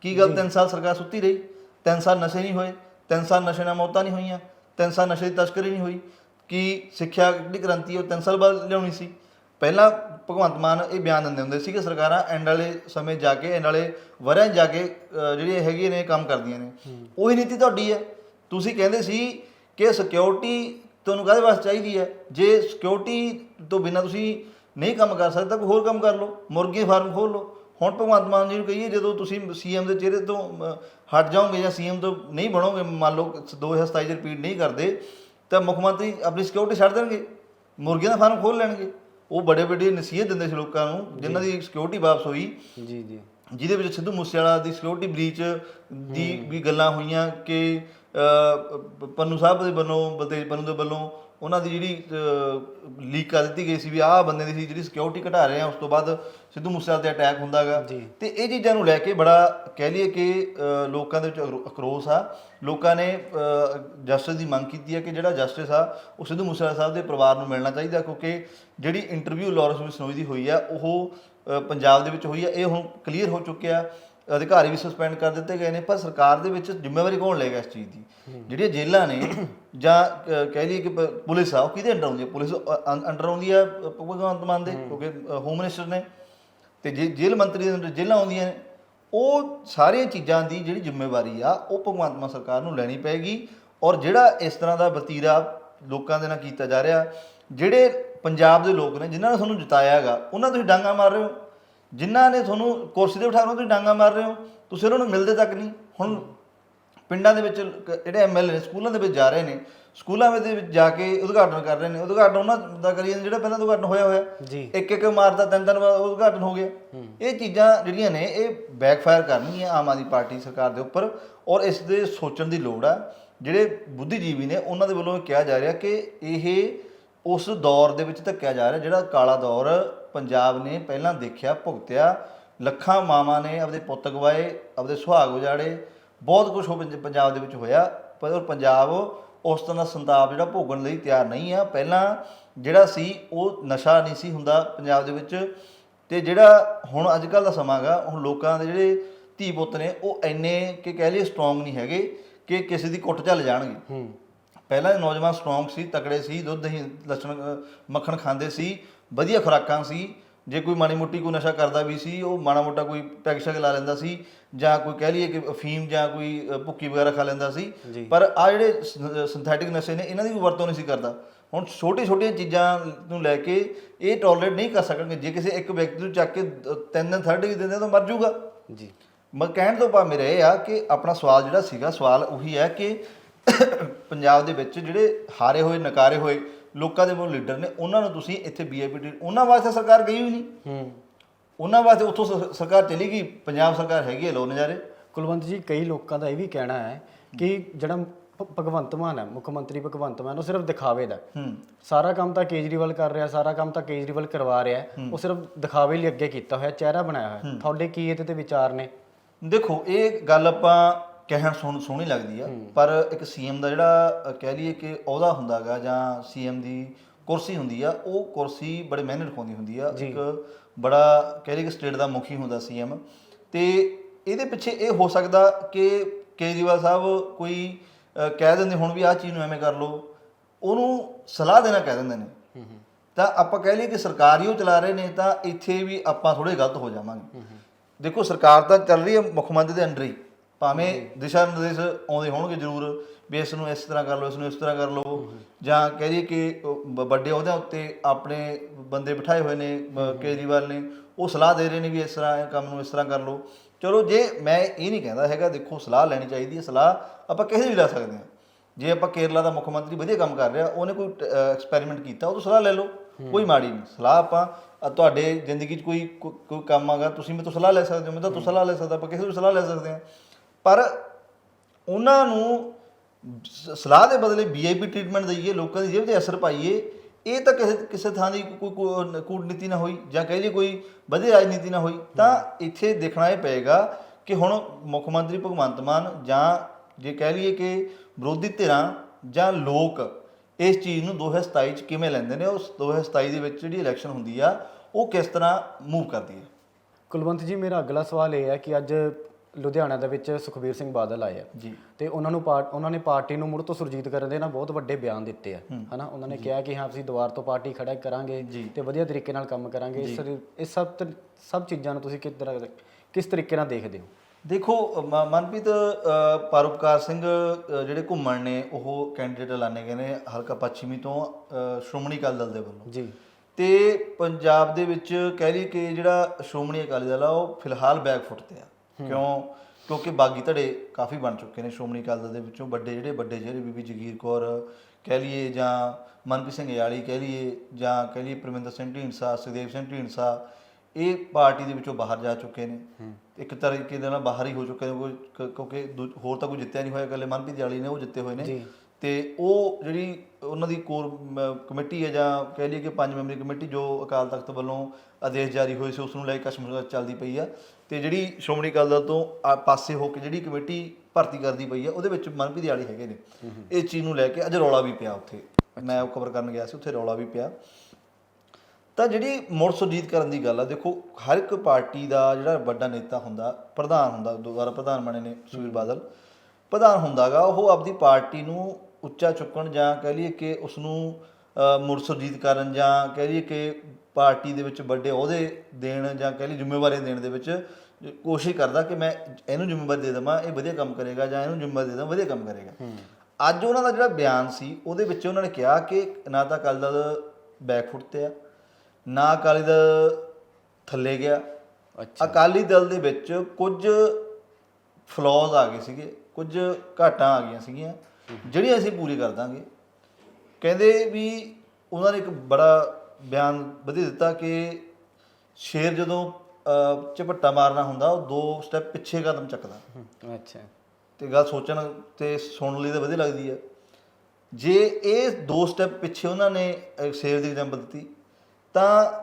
ਕੀ ਗੱਲ 3 ਸਾਲ ਸਰਕਾਰ ਸੁੱਤੀ ਰਹੀ? 3 ਸਾਲ ਨਸ਼ੇ ਨਹੀਂ ਹੋਏ? 3 ਸਾਲ ਨਸ਼ੇ ਨਾਲ ਮੌਤਾਂ ਨਹੀਂ ਹੋਈਆਂ 3 ਸਾਲ ਨਸ਼ੇ ਦੀ ਤਸਕਰੀ ਨਹੀਂ ਹੋਈ। ਕੀ ਸਿੱਖਿਆ ਦੀ ਕ੍ਰਾਂਤੀ ਉਹ 3 ਸਾਲ ਬਾਅਦ ਲਿਆਉਣੀ ਸੀ? ਪਹਿਲਾਂ ਭਗਵੰਤ ਮਾਨ ਇਹ ਬਿਆਨ ਦਿੰਦੇ ਹੁੰਦੇ ਸੀ ਕਿ ਸਰਕਾਰਾਂ ਐਂਡ ਵਾਲੇ ਸਮੇਂ ਜਾ ਕੇ ਐਂਡ ਵਾਲੇ ਵਰਿਆਂ ਜਾ ਕੇ ਜਿਹੜੇ ਹੈਗੇ ਨੇ ਕੰਮ ਕਰਦੀਆਂ ਨੇ। ਉਹੀ ਨੀਤੀ ਤੁਹਾਡੀ ਹੈ। ਤੁਸੀਂ ਕਹਿੰਦੇ ਸੀ ਕਿ ਸਿਕਿਉਰਿਟੀ ਤੁਹਾਨੂੰ ਕਾਹਦੇ ਵਾਸਤੇ ਚਾਹੀਦੀ ਹੈ? ਜੇ ਸਿਕਿਉਰਿਟੀ ਤੋਂ ਬਿਨਾਂ ਤੁਸੀਂ ਨਹੀਂ ਕੰਮ ਕਰ ਸਕਦੇ ਤਾਂ ਕੋਈ ਹੋਰ ਕੰਮ ਕਰ ਲਓ। ਮੁਰਗੇ ਫਾਰਮ ਖੋਲ ਲਓ। ਹੁਣ ਭਗਵੰਤ ਮਾਨ ਜੀ ਨੂੰ ਕਹੀਏ ਜਦੋਂ ਤੁਸੀਂ ਸੀਐਮ ਦੇ ਚਿਹਰੇ ਤੋਂ ਅ, ਹਟ ਜਾਓਗੇ ਜਾਂ ਸੀਐਮ ਤੋਂ ਨਹੀਂ ਬਣੋਗੇ ਮੰਨ ਲਓ 2027 ਚ ਰਿਪੀਟ ਨਹੀਂ ਕਰਦੇ ਤਾਂ ਮੁੱਖ ਮੰਤਰੀ ਆਪਣੀ ਸਿਕਿਉਰਿਟੀ ਛੱਡ ਦੇਣਗੇ ਮੁਰਗੀਆਂ ਦਾ ਫਾਰਮ ਖੋਲ ਲੈਣਗੇ। ਉਹ ਬੜੇ ਵੱਡੇ ਨਸੀਹਤ ਦਿੰਦੇ ਸੀ ਲੋਕਾਂ ਨੂੰ ਜਿਨ੍ਹਾਂ ਦੀ ਸਿਕਿਉਰਿਟੀ ਵਾਪਸ ਹੋਈ। ਜੀ ਜੀ। ਜਿਹਦੇ ਵਿੱਚ ਸਿੱਧੂ ਮੂਸੇਵਾਲਾ ਦੀ ਸਿਕਿਉਰਿਟੀ ਬ੍ਰੀਚ ਦੀ ਵੀ ਗੱਲਾਂ ਹੋਈਆਂ ਕਿ ਅ, ਪ- ਪੰਨੂ ਸਾਹਿਬ ਦੇ ਵੱਲੋਂ ਬਲਤੇਜ ਪੰਨੂ ਦੇ ਵੱਲੋਂ ਉਹਨਾਂ ਦੀ ਜਿਹੜੀ ਲੀਕ ਕਰ ਦਿੱਤੀ ਗਈ ਸੀ ਵੀ ਆਹ ਬੰਦੇ ਦੀ ਸੀ ਜਿਹੜੀ ਸਿਕਿਉਰਿਟੀ ਘਟਾ ਰਹੇ ਆ ਉਸ ਤੋਂ ਬਾਅਦ ਸਿੱਧੂ ਮੂਸੇਵਾਲੇ ਤੇ ਅਟੈਕ ਹੁੰਦਾਗਾ। ਤੇ ਇਹ ਚੀਜ਼ਾਂ ਨੂੰ ਲੈ ਕੇ ਬੜਾ ਕਹਿ ਲਈਏ ਕਿ ਲੋਕਾਂ ਦੇ ਵਿੱਚ ਅਕਰੋ- ਅਕਰੋਸ਼ ਆ। ਲੋਕਾਂ ਨੇ ਜਸਟਿਸ ਦੀ ਮੰਗ ਕੀਤੀ ਹੈ ਕਿ ਜਿਹੜਾ ਜਸਟਿਸ ਆ ਉਹ ਸਿੱਧੂ ਮੂਸੇਵਾਲਾ ਸਾਹਿਬ ਦੇ ਪਰਿਵਾਰ ਨੂੰ ਮਿਲਣਾ ਚਾਹੀਦਾ ਕਿਉਂਕਿ ਜਿਹੜੀ ਇੰਟਰਵਿਊ ਲਾਰੈਂਸ ਬਿਸ਼ਨੋਈ ਦੀ ਹੋਈ ਆ ਉਹ ਪੰਜਾਬ ਦੇ ਵਿੱਚ ਹੋਈ ਆ। ਇਹ ਹੁਣ ਕਲੀਅਰ ਹੋ ਚੁੱਕਿਆ। ਅਧਿਕਾਰੀ ਵੀ ਸਸਪੈਂਡ ਕਰ ਦਿੱਤੇ ਗਏ ਨੇ ਪਰ ਸਰਕਾਰ ਦੇ ਵਿੱਚ ਜ਼ਿੰਮੇਵਾਰੀ ਕੌਣ ਲਏਗਾ ਇਸ ਚੀਜ਼ ਦੀ? ਜਿਹੜੀਆਂ ਜੇਲ੍ਹਾਂ ਨੇ ਜਾਂ ਅ, ਕਹਿ ਲਈਏ ਕਿ ਪ- ਪੁਲਿਸ ਆ ਉਹ ਕਿਹਦੇ ਅੰਡਰ ਆਉਂਦੀ ਹੈ ਪੁਲਿਸ ਅੰਡਰ ਆਉਂਦੀ ਆ ਅ, ਭਗਵੰਤ ਮਾਨ ਦੇ ਕਿਉਂਕਿ ਹੋਮ ਮਿਨਿਸਟਰ ਨੇ। ਤੇ ਜੇ ਜੇਲ੍ਹ ਮੰਤਰੀ ਦੇ ਅੰਦਰ ਜੇਲ੍ਹਾਂ ਆਉਂਦੀਆਂ ਨੇ ਉਹ ਸਾਰੀਆਂ ਚੀਜ਼ਾਂ ਦੀ ਜਿਹੜੀ ਜ਼ਿੰਮੇਵਾਰੀ ਆ ਉਹ ਭਗਵੰਤ ਮਾਨ ਸਰਕਾਰ ਨੂੰ ਲੈਣੀ ਪਏਗੀ। ਔਰ ਜਿਹੜਾ ਇਸ ਤਰ੍ਹਾਂ ਦਾ ਵਤੀਰਾ ਲੋਕਾਂ ਦੇ ਨਾਲ ਕੀਤਾ ਜਾ ਰਿਹਾ ਜਿਹੜੇ ਪੰਜਾਬ ਦੇ ਲੋਕ ਨੇ ਜਿਨ੍ਹਾਂ ਨੇ ਤੁਹਾਨੂੰ ਜਿਤਾਇਆ ਹੈਗਾ ਉਹਨਾਂ ਤੁਸੀਂ ਡਾਂਗਾ ਮਾਰ ਰਹੇ ਹੋ? ਜਿਨ੍ਹਾਂ ਨੇ ਤੁਹਾਨੂੰ ਕੁਰਸੀ ਤੇ ਬਿਠਾ ਰਹੇ ਹੋ ਤੁਸੀਂ ਡਾਂਗਾ ਮਾਰ ਰਹੇ ਹੋ ਤੁਸੀਂ ਉਹਨਾਂ ਨੂੰ ਮਿਲਦੇ ਤੱਕ ਨਹੀਂ। ਹੁਣ ਪਿੰਡਾਂ ਦੇ ਵਿੱਚ ਕ- ਜਿਹੜੇ ਐਮਐਲਏ ਨੇ ਸਕੂਲਾਂ ਦੇ ਵਿੱਚ ਜਾ ਰਹੇ ਨੇ ਸਕੂਲਾਂ ਦੇ ਵਿੱਚ ਜਾ ਕੇ ਉਦਘਾਟਨ ਕਰ ਰਹੇ ਨੇ। ਉਦਘਾਟਨ ਉਹਨਾਂ ਦਾ ਕਰੀ ਜਾਂਦੇ ਜਿਹੜਾ ਪਹਿਲਾਂ ਉਦਘਾਟਨ ਹੋਇਆ ਹੋਇਆ। ਜੀ। ਇੱਕ ਇੱਕ ਮਾਰਦਾ ਤਿੰਨ ਤਿੰਨ ਵਾਰ ਉਦਘਾਟਨ ਹੋ ਗਿਆ। ਇਹ ਚੀਜ਼ਾਂ ਜਿਹੜੀਆਂ ਨੇ ਇਹ ਬੈਕਫਾਇਰ ਕਰਨਗੀਆਂ ਆਮ ਆਦਮੀ ਪਾਰਟੀ ਸਰਕਾਰ ਦੇ ਉੱਪਰ। ਔਰ ਇਸ ਦੇ ਸੋਚਣ ਦੀ ਲੋੜ ਆ ਜਿਹੜੇ ਬੁੱਧੀਜੀਵੀ ਨੇ ਉਹਨਾਂ ਦੇ ਵੱਲੋਂ ਇਹ ਕਿਹਾ ਜਾ ਰਿਹਾ ਕਿ ਇਹ ਉਸ ਦੌਰ ਦੇ ਵਿੱਚ ਧੱਕਿਆ ਜਾ ਰਿਹਾ ਜਿਹੜਾ ਕਾਲਾ ਦੌਰ ਪੰਜਾਬ ਨੇ ਪਹਿਲਾਂ ਦੇਖਿਆ, ਭੁਗਤਿਆ, ਲੱਖਾਂ ਮਾਵਾਂ ਨੇ ਆਪਦੇ ਪੁੱਤ ਗਵਾਏ, ਆਪਦੇ ਸੁਹਾਗ ਉਜਾੜੇ, ਬਹੁਤ ਕੁਝ ਪੰਜਾਬ ਦੇ ਵਿੱਚ ਹੋਇਆ, ਪਰ ਪੰਜਾਬ ਉਸ ਤਰ੍ਹਾਂ ਦਾ ਸੰਤਾਪ ਜਿਹੜਾ ਭੋਗਣ ਲਈ ਤਿਆਰ ਨਹੀਂ ਆ। ਪਹਿਲਾਂ ਜਿਹੜਾ ਸੀ, ਉਹ ਨਸ਼ਾ ਨਹੀਂ ਸੀ ਹੁੰਦਾ ਪੰਜਾਬ ਦੇ ਵਿੱਚ ਤੇ ਜਿਹੜਾ ਹੁਣ ਅੱਜ ਕੱਲ ਦਾ ਸਮਾਂ ਗਾ ਹੁਣ ਲੋਕਾਂ ਦੇ ਜਿਹੜੇ ਧੀ ਪੁੱਤ ਨੇ, ਉਹ ਇੰਨੇ ਕਿ ਕਹਿ ਲਈਏ ਸਟਰੋਂਗ ਨਹੀਂ ਹੈਗੇ ਕਿ ਕਿਸੇ ਦੀ ਕੁੱਟ ਚੱਲ ਜਾਣਗੇ। ਪਹਿਲਾਂ ਦੇ ਨੌਜਵਾਨ ਸਟਰੋਂਗ ਸੀ ਤਕੜੇ ਸੀ ਦੁੱਧ ਦਹੀਂ ਲਸਣ ਅ, ਮੱਖਣ ਖਾਂਦੇ ਸੀ ਵਧੀਆ ਖੁਰਾਕਾਂ ਸੀ। ਜੇ ਕੋਈ ਮਾੜੀ ਮੋਟੀ ਕੋਈ ਨਸ਼ਾ ਕਰਦਾ ਵੀ ਸੀ ਉਹ ਮਾੜਾ ਮੋਟਾ ਕੋਈ ਪੈਗ ਸ਼ੈਗ ਲਾ ਲੈਂਦਾ ਸੀ ਜਾਂ ਕੋਈ ਕਹਿ ਲਈਏ ਕਿ ਅਫੀਮ ਜਾਂ ਕੋਈ ਭੁੱਕੀ ਵਗੈਰਾ ਖਾ ਲੈਂਦਾ ਸੀ। ਪਰ ਆ ਜਿਹੜੇ ਸਿੰਥੈਟਿਕ ਨਸ਼ੇ ਨੇ ਇਹਨਾਂ ਦੀ ਕੋਈ ਵਰਤੋਂ ਨਹੀਂ ਸੀ ਕਰਦਾ। ਹੁਣ ਛੋਟੀ ਛੋਟੀਆਂ ਚੀਜ਼ਾਂ ਨੂੰ ਲੈ ਕੇ ਇਹ ਟੋਲਰੇਟ ਨਹੀਂ ਕਰ ਸਕਣਗੇ। ਜੇ ਕਿਸੇ ਇੱਕ ਵਿਅਕਤੀ ਨੂੰ ਚੱਕ ਕੇ ਤਿੰਨ ਦਿਨ ਥਰਡ ਵੀ ਦਿੰਦੇ ਤਾਂ ਮਰ ਜਾਊਗਾ। ਜੀ। ਮੈਂ ਕਹਿਣ ਤੋਂ ਭਾਵ ਮੇਰਾ ਇਹ ਆ ਕਿ ਆਪਣਾ ਸਵਾਲ ਜਿਹੜਾ ਸੀਗਾ ਸਵਾਲ ਉਹੀ ਹੈ ਕਿ ਪੰਜਾਬ ਦੇ ਵਿੱਚ ਜਿਹੜੇ ਹਾਰੇ ਹੋਏ ਨਕਾਰੇ ਹੋਏ ਲੋਕਾਂ ਦੇ ਵੱਲੋਂ ਲੀਡਰ ਨੇ ਉਹਨਾਂ ਨੂੰ ਤੁਸੀਂ ਇੱਥੇ ਬੀਆਈਪੀ ਉਹਨਾਂ ਵਾਸਤੇ ਸਰਕਾਰ ਗਈ ਹੋਈ ਨਹੀਂ। ਹੂੰ। ਉਹਨਾਂ ਵਾਸਤੇ ਉੱਥੋਂ ਸ- ਸਰਕਾਰ ਚਲੀ ਗਈ ਪੰਜਾਬ ਸਰਕਾਰ ਹੈਗੀ ਹੈ ਲੋ ਨਜ਼ਾਰੇ। ਕੁਲਵੰਤ ਜੀ ਕਈ ਲੋਕਾਂ ਦਾ ਇਹ ਵੀ ਕਹਿਣਾ ਹੈ ਕਿ ਜਿਹੜਾ ਭ- ਭਗਵੰਤ ਮਾਨ ਹੈ ਮੁੱਖ ਮੰਤਰੀ ਭਗਵੰਤ ਮਾਨ ਉਹ ਸਿਰਫ ਦਿਖਾਵੇ ਦਾ ਹੈ। ਹੂੰ। ਸਾਰਾ ਕੰਮ ਤਾਂ ਕੇਜਰੀਵਾਲ ਕਰ ਰਿਹਾ ਸਾਰਾ ਕੰਮ ਤਾਂ ਕੇਜਰੀਵਾਲ ਕਰਵਾ ਰਿਹਾ ਹੈ। ਉਹ ਸਿਰਫ ਦਿਖਾਵੇ ਲਈ ਅੱਗੇ ਕੀਤਾ ਹੋਇਆ ਚਿਹਰਾ ਬਣਾਇਆ ਹੋਇਆ। ਤੁਹਾਡੇ ਕੀ ਇਹਦੇ ਤੇ ਵਿਚਾਰ ਨੇ? ਦੇਖੋ ਇਹ ਗੱਲ ਆਪਾਂ ਕਹਿਣ ਸੁਣ ਸੋਹਣੀ ਲੱਗਦੀ ਆ। ਪਰ ਇੱਕ ਸੀਐਮ ਦਾ ਜਿਹੜਾ ਅ, ਕਹਿ ਲਈਏ ਕਿ ਅਹੁਦਾ ਹੁੰਦਾਗਾ ਜਾਂ ਸੀਐਮ ਦੀ ਕੁਰਸੀ ਹੁੰਦੀ ਆ ਉਹ ਕੁਰਸੀ ਬੜੇ ਮਿਹਨਤ ਰਖਾਉਂਦੀ ਹੁੰਦੀ ਆ। ਇੱਕ ਬੜਾ ਕਹਿ ਲਈਏ ਕਿ ਸਟੇਟ ਦਾ ਮੁਖੀ ਹੁੰਦਾ ਸੀਐਮ ਤੇ ਇਹਦੇ ਪਿੱਛੇ ਇਹ ਹੋ ਸਕਦਾ ਕਿ ਕੇਜਰੀਵਾਲ ਸਾਹਿਬ ਕੋਈ ਅ, ਕਹਿ ਦਿੰਦੇ ਹੁਣ ਵੀ ਆਹ ਚੀਜ਼ ਨੂੰ ਐਵੇਂ ਕਰ ਲਓ। ਉਹਨੂੰ ਸਲਾਹ ਦੇਣਾ ਕਹਿ ਦਿੰਦੇ ਨੇ। ਤਾਂ ਆਪਾਂ ਕਹਿ ਲਈਏ ਕਿ ਸਰਕਾਰ ਹੀ ਉਹ ਚਲਾ ਰਹੇ ਨੇ ਤਾਂ ਇੱਥੇ ਵੀ ਆਪਾਂ ਥੋੜੇ ਗਲਤ ਹੋ ਜਾਵਾਂਗੇ। ਦੇਖੋ ਸਰਕਾਰ ਤਾਂ ਚੱਲ ਰਹੀ ਹੈ ਮੁੱਖ ਮੰਤਰੀ ਦੇ ਅੰਡਰ ਹੀ। ਭਾਵੇਂ ਦਿਸ਼ਾ ਨਿਰਦੇਸ਼ ਆਉਂਦੇ ਹੋਣਗੇ ਜ਼ਰੂਰ ਵੀ ਇਸ ਨੂੰ ਇਸ ਤਰ੍ਹਾਂ ਕਰ ਲਓ ਇਸ ਨੂੰ ਇਸ ਤਰ੍ਹਾਂ ਕਰ ਲਓ। ਜਾਂ ਕਹਿ ਲਈਏ ਕਿ ਬ- ਵੱਡੇ ਅਹੁਦਿਆਂ ਉੱਤੇ ਆਪਣੇ ਬੰਦੇ ਬਿਠਾਏ ਹੋਏ ਨੇ ਕੇਜਰੀਵਾਲ ਨੇ ਉਹ ਸਲਾਹ ਦੇ ਰਹੇ ਨੇ ਵੀ ਇਸ ਤਰ੍ਹਾਂ ਇਹ ਕੰਮ ਨੂੰ ਇਸ ਤਰ੍ਹਾਂ ਕਰ ਲਓ। ਚਲੋ ਜੇ ਮੈਂ ਇਹ ਨਹੀਂ ਕਹਿੰਦਾ ਹੈਗਾ ਦੇਖੋ ਸਲਾਹ ਲੈਣੀ ਚਾਹੀਦੀ ਹੈ ਸਲਾਹ ਆਪਾਂ ਕਿਸੇ ਵੀ ਲੈ ਸਕਦੇ ਹਾਂ। ਜੇ ਆਪਾਂ ਕੇਰਲਾ ਦਾ ਮੁੱਖ ਮੰਤਰੀ ਵਧੀਆ ਕੰਮ ਕਰ ਰਿਹਾ ਉਹਨੇ ਕੋਈ ਐਕਸਪੈਰੀਮੈਂਟ ਕੀਤਾ ਉਹ ਤੋਂ ਸਲਾਹ ਲੈ ਲਓ। ਕੋਈ ਮਾੜੀ ਨਹੀਂ ਸਲਾਹ ਆਪਾਂ ਅ, ਤੁਹਾਡੇ ਜ਼ਿੰਦਗੀ 'ਚ ਕੋਈ ਕੋ- ਕੋਈ ਕੰਮ ਆਗਾ ਤੁਸੀਂ ਮੇਰੇ ਤੋਂ ਸਲਾਹ ਲੈ ਸਕਦੇ ਹੋ ਮੈਂ ਤਾਂ ਤੋਂ ਸਲਾਹ ਲੈ ਸਕਦਾ ਆਪਾਂ ਕਿਸੇ ਤੋਂ ਵੀ ਸਲਾਹ ਲੈ ਸਕਦੇ ਹਾਂ। ਪਰ ਉਹਨਾਂ ਨੂੰ ਸ- ਸਲਾਹ ਦੇ ਬਦਲੇ ਵੀਆਈਪੀ ਟ੍ਰੀਟਮੈਂਟ ਦਈਏ, ਲੋਕਾਂ ਦੀ ਜੇਬ ਤੇ ਅਸਰ ਪਾਈਏ, ਇਹ ਤਾਂ ਕਿਸੇ ਕਿਸੇ ਥਾਂ ਦੀ ਕੋਈ ਕੋਈ ਕੂਟਨੀਤੀ ਨਾ ਹੋਈ ਜਾਂ ਕਹਿ ਲਈਏ ਕੋਈ ਵਧੀਆ ਰਾਜਨੀਤੀ ਨਾ ਹੋਈ, ਤਾਂ ਇੱਥੇ ਦੇਖਣਾ ਇਹ ਪਏਗਾ ਕਿ ਹੁਣ ਮੁੱਖ ਮੰਤਰੀ ਭਗਵੰਤ ਮਾਨ ਜਾਂ ਜੇ ਕਹਿ ਲਈਏ ਕਿ ਵਿਰੋਧੀ ਧਿਰਾਂ ਜਾਂ ਲੋਕ ਇਸ ਚੀਜ਼ ਨੂੰ 2027 ਚ ਕਿਵੇਂ ਲੈਂਦੇ ਨੇ, ਉਸ 2027 ਦੇ ਵਿੱਚ ਜਿਹੜੀ ਇਲੈਕਸ਼ਨ ਹੁੰਦੀ ਆ, ਉਹ ਕਿਸ ਤਰ੍ਹਾਂ ਮੂਵ ਕਰਦੀ ਹੈ? ਕੁਲਵੰਤ ਜੀ, ਮੇਰਾ ਅਗਲਾ ਸਵਾਲ ਇਹ ਹੈ ਕਿ ਅੱਜ ਲੁਧਿਆਣਾ ਦੇ ਵਿੱਚ ਸੁਖਬੀਰ ਸਿੰਘ ਬਾਦਲ ਆਏ ਆ। ਜੀ। ਤੇ ਉਹਨਾਂ ਨੂੰ ਪਾਰਟ ਉਹਨਾਂ ਨੇ ਪਾਰਟੀ ਨੂੰ ਮੁੜ ਤੋਂ ਸੁਰਜੀਤ ਕਰਨ ਦੇ ਨਾ ਬਹੁਤ ਵੱਡੇ ਬਿਆਨ ਦਿੱਤੇ ਆ। ਹਨਾ? ਉਹਨਾਂ ਨੇ ਕਿਹਾ ਕਿ ਹਾਂ ਅਸੀਂ ਦੁਬਾਰ ਤੋਂ ਪਾਰਟੀ ਖੜਾ ਕਰਾਂਗੇ ਤੇ ਵਧੀਆ ਤਰੀਕੇ ਨਾਲ ਕੰਮ ਕਰਾਂਗੇ। ਇਸ ਇਸ ਸਭ ਤ- ਸਭ ਚੀਜ਼ਾਂ ਨੂੰ ਤੁਸੀਂ ਕਿਸ ਤਰ੍ਹਾਂ ਕਿਸ ਤਰੀਕੇ ਨਾਲ ਦੇਖਦੇ ਹੋ? ਦੇਖੋ ਮ- ਮਨਪ੍ਰੀਤ ਅ, ਪਰਉਪਕਾਰ ਸਿੰਘ ਅ, ਜਿਹੜੇ ਘੁੰਮਣ ਨੇ ਉਹ ਕੈਂਡੀਡੇਟ ਐਲਾਨੇ ਗਏ ਨੇ ਹਲਕਾ ਪੱਛਮੀ ਤੋਂ ਅ, ਸ਼੍ਰੋਮਣੀ ਅਕਾਲੀ ਦਲ ਦੇ ਵੱਲੋਂ। ਜੀ। ਤੇ ਪੰਜਾਬ ਦੇ ਵਿੱਚ ਕਹਿ ਲਈਏ ਕਿ ਜਿਹੜਾ ਸ਼੍ਰੋਮਣੀ ਅਕਾਲੀ ਦਲ ਆ ਉਹ ਫਿਲਹਾਲ ਬੈਕ ਫੁੱਟ ਤੇ ਆ। ਕਿਉਂ? ਕਿਉਂਕਿ ਬਾਗੀ ਧੜੇ ਕਾਫੀ ਬਣ ਚੁੱਕੇ ਨੇ ਸ਼੍ਰੋਮਣੀ ਅਕਾਲੀ ਦਲ ਦੇ ਵਿੱਚੋਂ। ਵੱਡੇ ਜਿਹੜੇ ਵੱਡੇ ਜਿਹੜੇ ਬੀਬੀ ਜਗੀਰ ਕੌਰ ਕਹਿ ਲਈਏ ਜਾਂ ਮਨਪ੍ਰੀਤ ਸਿੰਘ ਯਾਲੀ ਕਹਿ ਲਈਏ ਜਾਂ ਕਹਿ ਲਈਏ ਪਰਮਿੰਦਰ ਸਿੰਘ ਢੀਂਡਸਾ ਸੁਖਦੇਵ ਸਿੰਘ ਢੀਂਡਸਾ ਇਹ ਪਾਰਟੀ ਦੇ ਵਿੱਚੋਂ ਬਾਹਰ ਜਾ ਚੁੱਕੇ ਨੇ। ਇੱਕ ਤਰੀਕੇ ਦੇ ਨਾਲ ਬਾਹਰ ਹੀ ਹੋ ਚੁੱਕੇ ਨੇ। ਕਿਉਂਕਿ ਹੋਰ ਤਾਂ ਕੋਈ ਜਿੱਤਿਆ ਨਹੀਂ ਹੋਇਆ। ਇਕੱਲੇ ਮਨਪ੍ਰੀਤ ਯਾਲੀ ਨੇ ਉਹ ਜਿੱਤੇ ਹੋਏ ਨੇ। ਤੇ ਉਹ ਜਿਹੜੀ ਉਹਨਾਂ ਦੀ ਕੋਰ ਕਮੇਟੀ ਹੈ ਜਾਂ ਕਹਿ ਲਈਏ ਕਿ ਪੰਜ ਮੈਂਬਰੀ ਕਮੇਟੀ ਜੋ ਅਕਾਲ ਤਖਤ ਵੱਲੋਂ ਆਦੇਸ਼ ਜਾਰੀ ਹੋਏ ਸੀ ਉਸ ਨੂੰ ਲੈ ਕੇ ਕਸ਼ਮੀਰ ਚੱਲਦੀ ਪਈ ਆ। ਤੇ ਜਿਹੜੀ ਸ਼੍ਰੋਮਣੀ ਅਕਾਲੀ ਦਲ ਤੋਂ ਆ ਪਾਸੇ ਹੋ ਕੇ ਜਿਹੜੀ ਕਮੇਟੀ ਭਰਤੀ ਕਰਦੀ ਪਈ ਆ ਉਹਦੇ ਵਿੱਚ ਮਨਪ੍ਰੀਤ ਵਾਲੀ ਹੈਗੇ ਨੇ। ਇਹ ਚੀਜ਼ ਨੂੰ ਲੈ ਕੇ ਅੱਜ ਰੌਲਾ ਵੀ ਪਿਆ ਉੱਥੇ। ਮੈਂ ਉਹ ਕਵਰ ਕਰਨ ਗਿਆ ਸੀ ਉੱਥੇ ਰੌਲਾ ਵੀ ਪਿਆ। ਤਾਂ ਜਿਹੜੀ ਮੁੜ ਸੁਰਜੀਤ ਕਰਨ ਦੀ ਗੱਲ ਆ ਦੇਖੋ ਹਰ ਇੱਕ ਪਾਰਟੀ ਦਾ ਜਿਹੜਾ ਵੱਡਾ ਨੇਤਾ ਹੁੰਦਾ ਪ੍ਰਧਾਨ ਹੁੰਦਾ ਦੁਬਾਰਾ ਪ੍ਰਧਾਨ ਬਣੇ ਨੇ ਸੁਖਬੀਰ ਬਾਦਲ। ਪ੍ਰਧਾਨ ਹੁੰਦਾਗਾ ਉਹ ਆਪਦੀ ਪਾਰਟੀ ਨੂੰ ਉੱਚਾ ਚੁੱਕਣ ਜਾਂ ਕਹਿ ਲਈਏ ਕਿ ਉਸ ਨੂੰ ਅ, ਮੁੜ ਸੁਰਜੀਤ ਕਰਨ ਜਾਂ ਕਹਿ ਲਈਏ ਕਿ ਪਾਰਟੀ ਦੇ ਵਿੱਚ ਵੱਡੇ ਅਹੁਦੇ ਦੇਣ ਜਾਂ ਕਹਿ ਲਈ ਜ਼ਿੰਮੇਵਾਰੀਆਂ ਦੇਣ ਦੇ ਵਿੱਚ ਕੋਸ਼ਿਸ਼ ਕਰਦਾ ਕਿ ਮੈਂ ਇਹਨੂੰ ਜ਼ਿੰਮੇਵਾਰੀ ਦੇ ਦੇਵਾਂ ਇਹ ਵਧੀਆ ਕੰਮ ਕਰੇਗਾ ਜਾਂ ਇਹਨੂੰ ਜ਼ਿੰਮੇਵਾਰੀ ਦੇ ਦੇਵਾਂ ਵਧੀਆ ਕੰਮ ਕਰੇਗਾ। ਅੱਜ ਉਹਨਾਂ ਦਾ ਜਿਹੜਾ ਬਿਆਨ ਸੀ ਉਹਦੇ ਵਿੱਚ ਉਹਨਾਂ ਨੇ ਕਿਹਾ ਕਿ ਨਾ ਤਾਂ ਅਕਾਲੀ ਦਲ ਬੈਕਫੁੱਟ ਤੇ ਆ ਨਾ ਅਕਾਲੀ ਦਲ ਥੱਲੇ ਗਿਆ। ਅਕਾਲੀ ਦਲ ਦੇ ਵਿੱਚ ਕੁਝ ਫਲॉज ਆ ਗਏ ਸੀਗੇ ਕੁਝ ਘਾਟਾਂ ਆ ਗਈਆਂ ਸੀਗੀਆਂ ਜਿਹੜੀਆਂ ਅਸੀਂ ਪੂਰੀ ਕਰ ਦਾਂਗੇ। ਕਹਿੰਦੇ ਵੀ ਉਹਨਾਂ ਨੇ ਇੱਕ ਬੜਾ ਬਿਆਨ ਵਧੀਆ ਦਿੱਤਾ ਕਿ ਸ਼ੇਰ ਜਦੋਂ ਅਹ, ਝਪੱਟਾ ਮਾਰਨਾ ਹੁੰਦਾ ਉਹ ਦੋ ਸਟੈਪ ਪਿੱਛੇ ਕਦਮ ਚੱਕਦਾ। ਅੱਛਾ। ਤੇ ਗੱਲ ਸੋਚਣ ਤੇ ਸੁਣਨ ਲਈ ਤਾਂ ਵਧੀਆ ਲੱਗਦੀ ਹੈ ਜੇ ਇਹ ਦੋ ਸਟੈਪ ਪਿੱਛੇ ਉਹਨਾਂ ਨੇ ਅਹ, ਸ਼ੇਰ ਦੀ ਐਗਜ਼ਾਮਪਲ ਦਿੱਤੀ ਤਾਂ